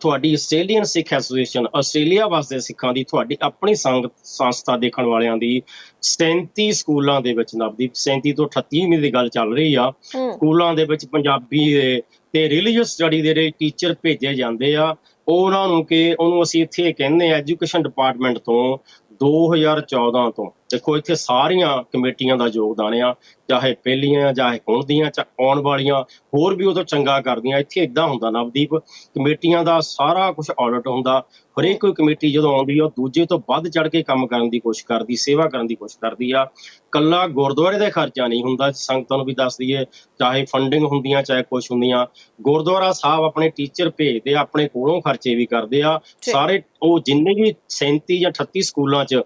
ਤੁਹਾਡੀ ਆਸਟ੍ਰੇਲੀਅਨ ਸਿੱਖ ਐਸੋਸੀਏਸ਼ਨ ਆਸਟ੍ਰੇਲੀਆ ਵਾਸਤੇ ਸਿੱਖਾਂ ਦੀ ਤੁਹਾਡੀ ਆਪਣੀ ਸੰਗ ਸੰਸਥਾ ਦੇਖਣ ਵਾਲਿਆਂ ਦੀ 37 ਸਕੂਲਾਂ ਦੇ ਵਿੱਚ ਨਵਦੀਪ 37 ਤੋਂ 38ਵੀਂ ਦੀ ਗੱਲ ਚੱਲ ਰਹੀ ਆ। ਸਕੂਲਾਂ ਦੇ ਵਿੱਚ ਪੰਜਾਬੀ ਦੇ ਤੇ ਰਿਲੀਜੀਅਸ ਸਟੱਡੀ ਦੇ ਜਿਹੜੇ ਟੀਚਰ ਭੇਜੇ ਜਾਂਦੇ ਆ ਉਹਨਾਂ ਨੂੰ ਕਿ ਉਹਨੂੰ ਅਸੀਂ ਇੱਥੇ ਕਹਿੰਦੇ ਆ ਐਜੂਕੇਸ਼ਨ ਡਿਪਾਰਟਮੈਂਟ ਤੋਂ 2014 ਤੋਂ। ਦੇਖੋ ਇੱਥੇ ਸਾਰੀਆਂ ਕਮੇਟੀਆਂ ਦਾ ਯੋਗਦਾਨ ਆ ਚਾਹੇ ਪਹਿਲੀਆਂ ਚਾਹੇ ਹੁਣ ਦੀਆਂ ਚਾ ਆਉਣ ਵਾਲੀਆਂ ਹੋਰ ਵੀ ਤੋਂ ਚੰਗਾ ਕਰਦੀਆਂ। ਇੱਥੇ ਇਦਾਂ ਹੁੰਦਾ ਨਵਦੀਪ ਕਮੇਟੀਆਂ ਦਾ ਸਾਰਾ ਕੁਝ ਆਡਿਟ ਹੁੰਦਾ। ਹਰੇਕ ਕੋਈ ਕਮੇਟੀ ਜਦੋਂ ਆਉਂਦੀ ਆ ਦੂਜੇ ਤੋਂ ਵੱਧ ਚੜ ਕੇ ਕੰਮ ਕਰਨ ਦੀ ਕੋਸ਼ਿਸ਼ ਕਰਦੀ ਸੇਵਾ ਕਰਨ ਦੀ ਕੋਸ਼ਿਸ਼ ਕਰਦੀ ਆ। ਕੱਲਾ ਗੁਰਦੁਆਰੇ ਦਾ ਖਰਚਾ ਨਹੀਂ ਹੁੰਦਾ ਸੰਗਤਾਂ ਨੂੰ ਵੀ ਦੱਸ ਦਈਏ ਚਾਹੇ ਫੰਡਿੰਗ ਹੁੰਦੀਆਂ ਚਾਹੇ ਕੁਝ ਹੁੰਦੀਆਂ। ਗੁਰਦੁਆਰਾ ਸਾਹਿਬ ਆਪਣੇ ਟੀਚਰ ਭੇਜਦੇ ਆ ਆਪਣੇ ਕੋਲੋਂ ਖਰਚੇ ਵੀ ਕਰਦੇ ਆ। ਸਾਰੇ ਉਹ ਜਿੰਨੇ ਵੀ 37 ਜਾਂ 38 ਸਕੂਲਾਂ 'ਚ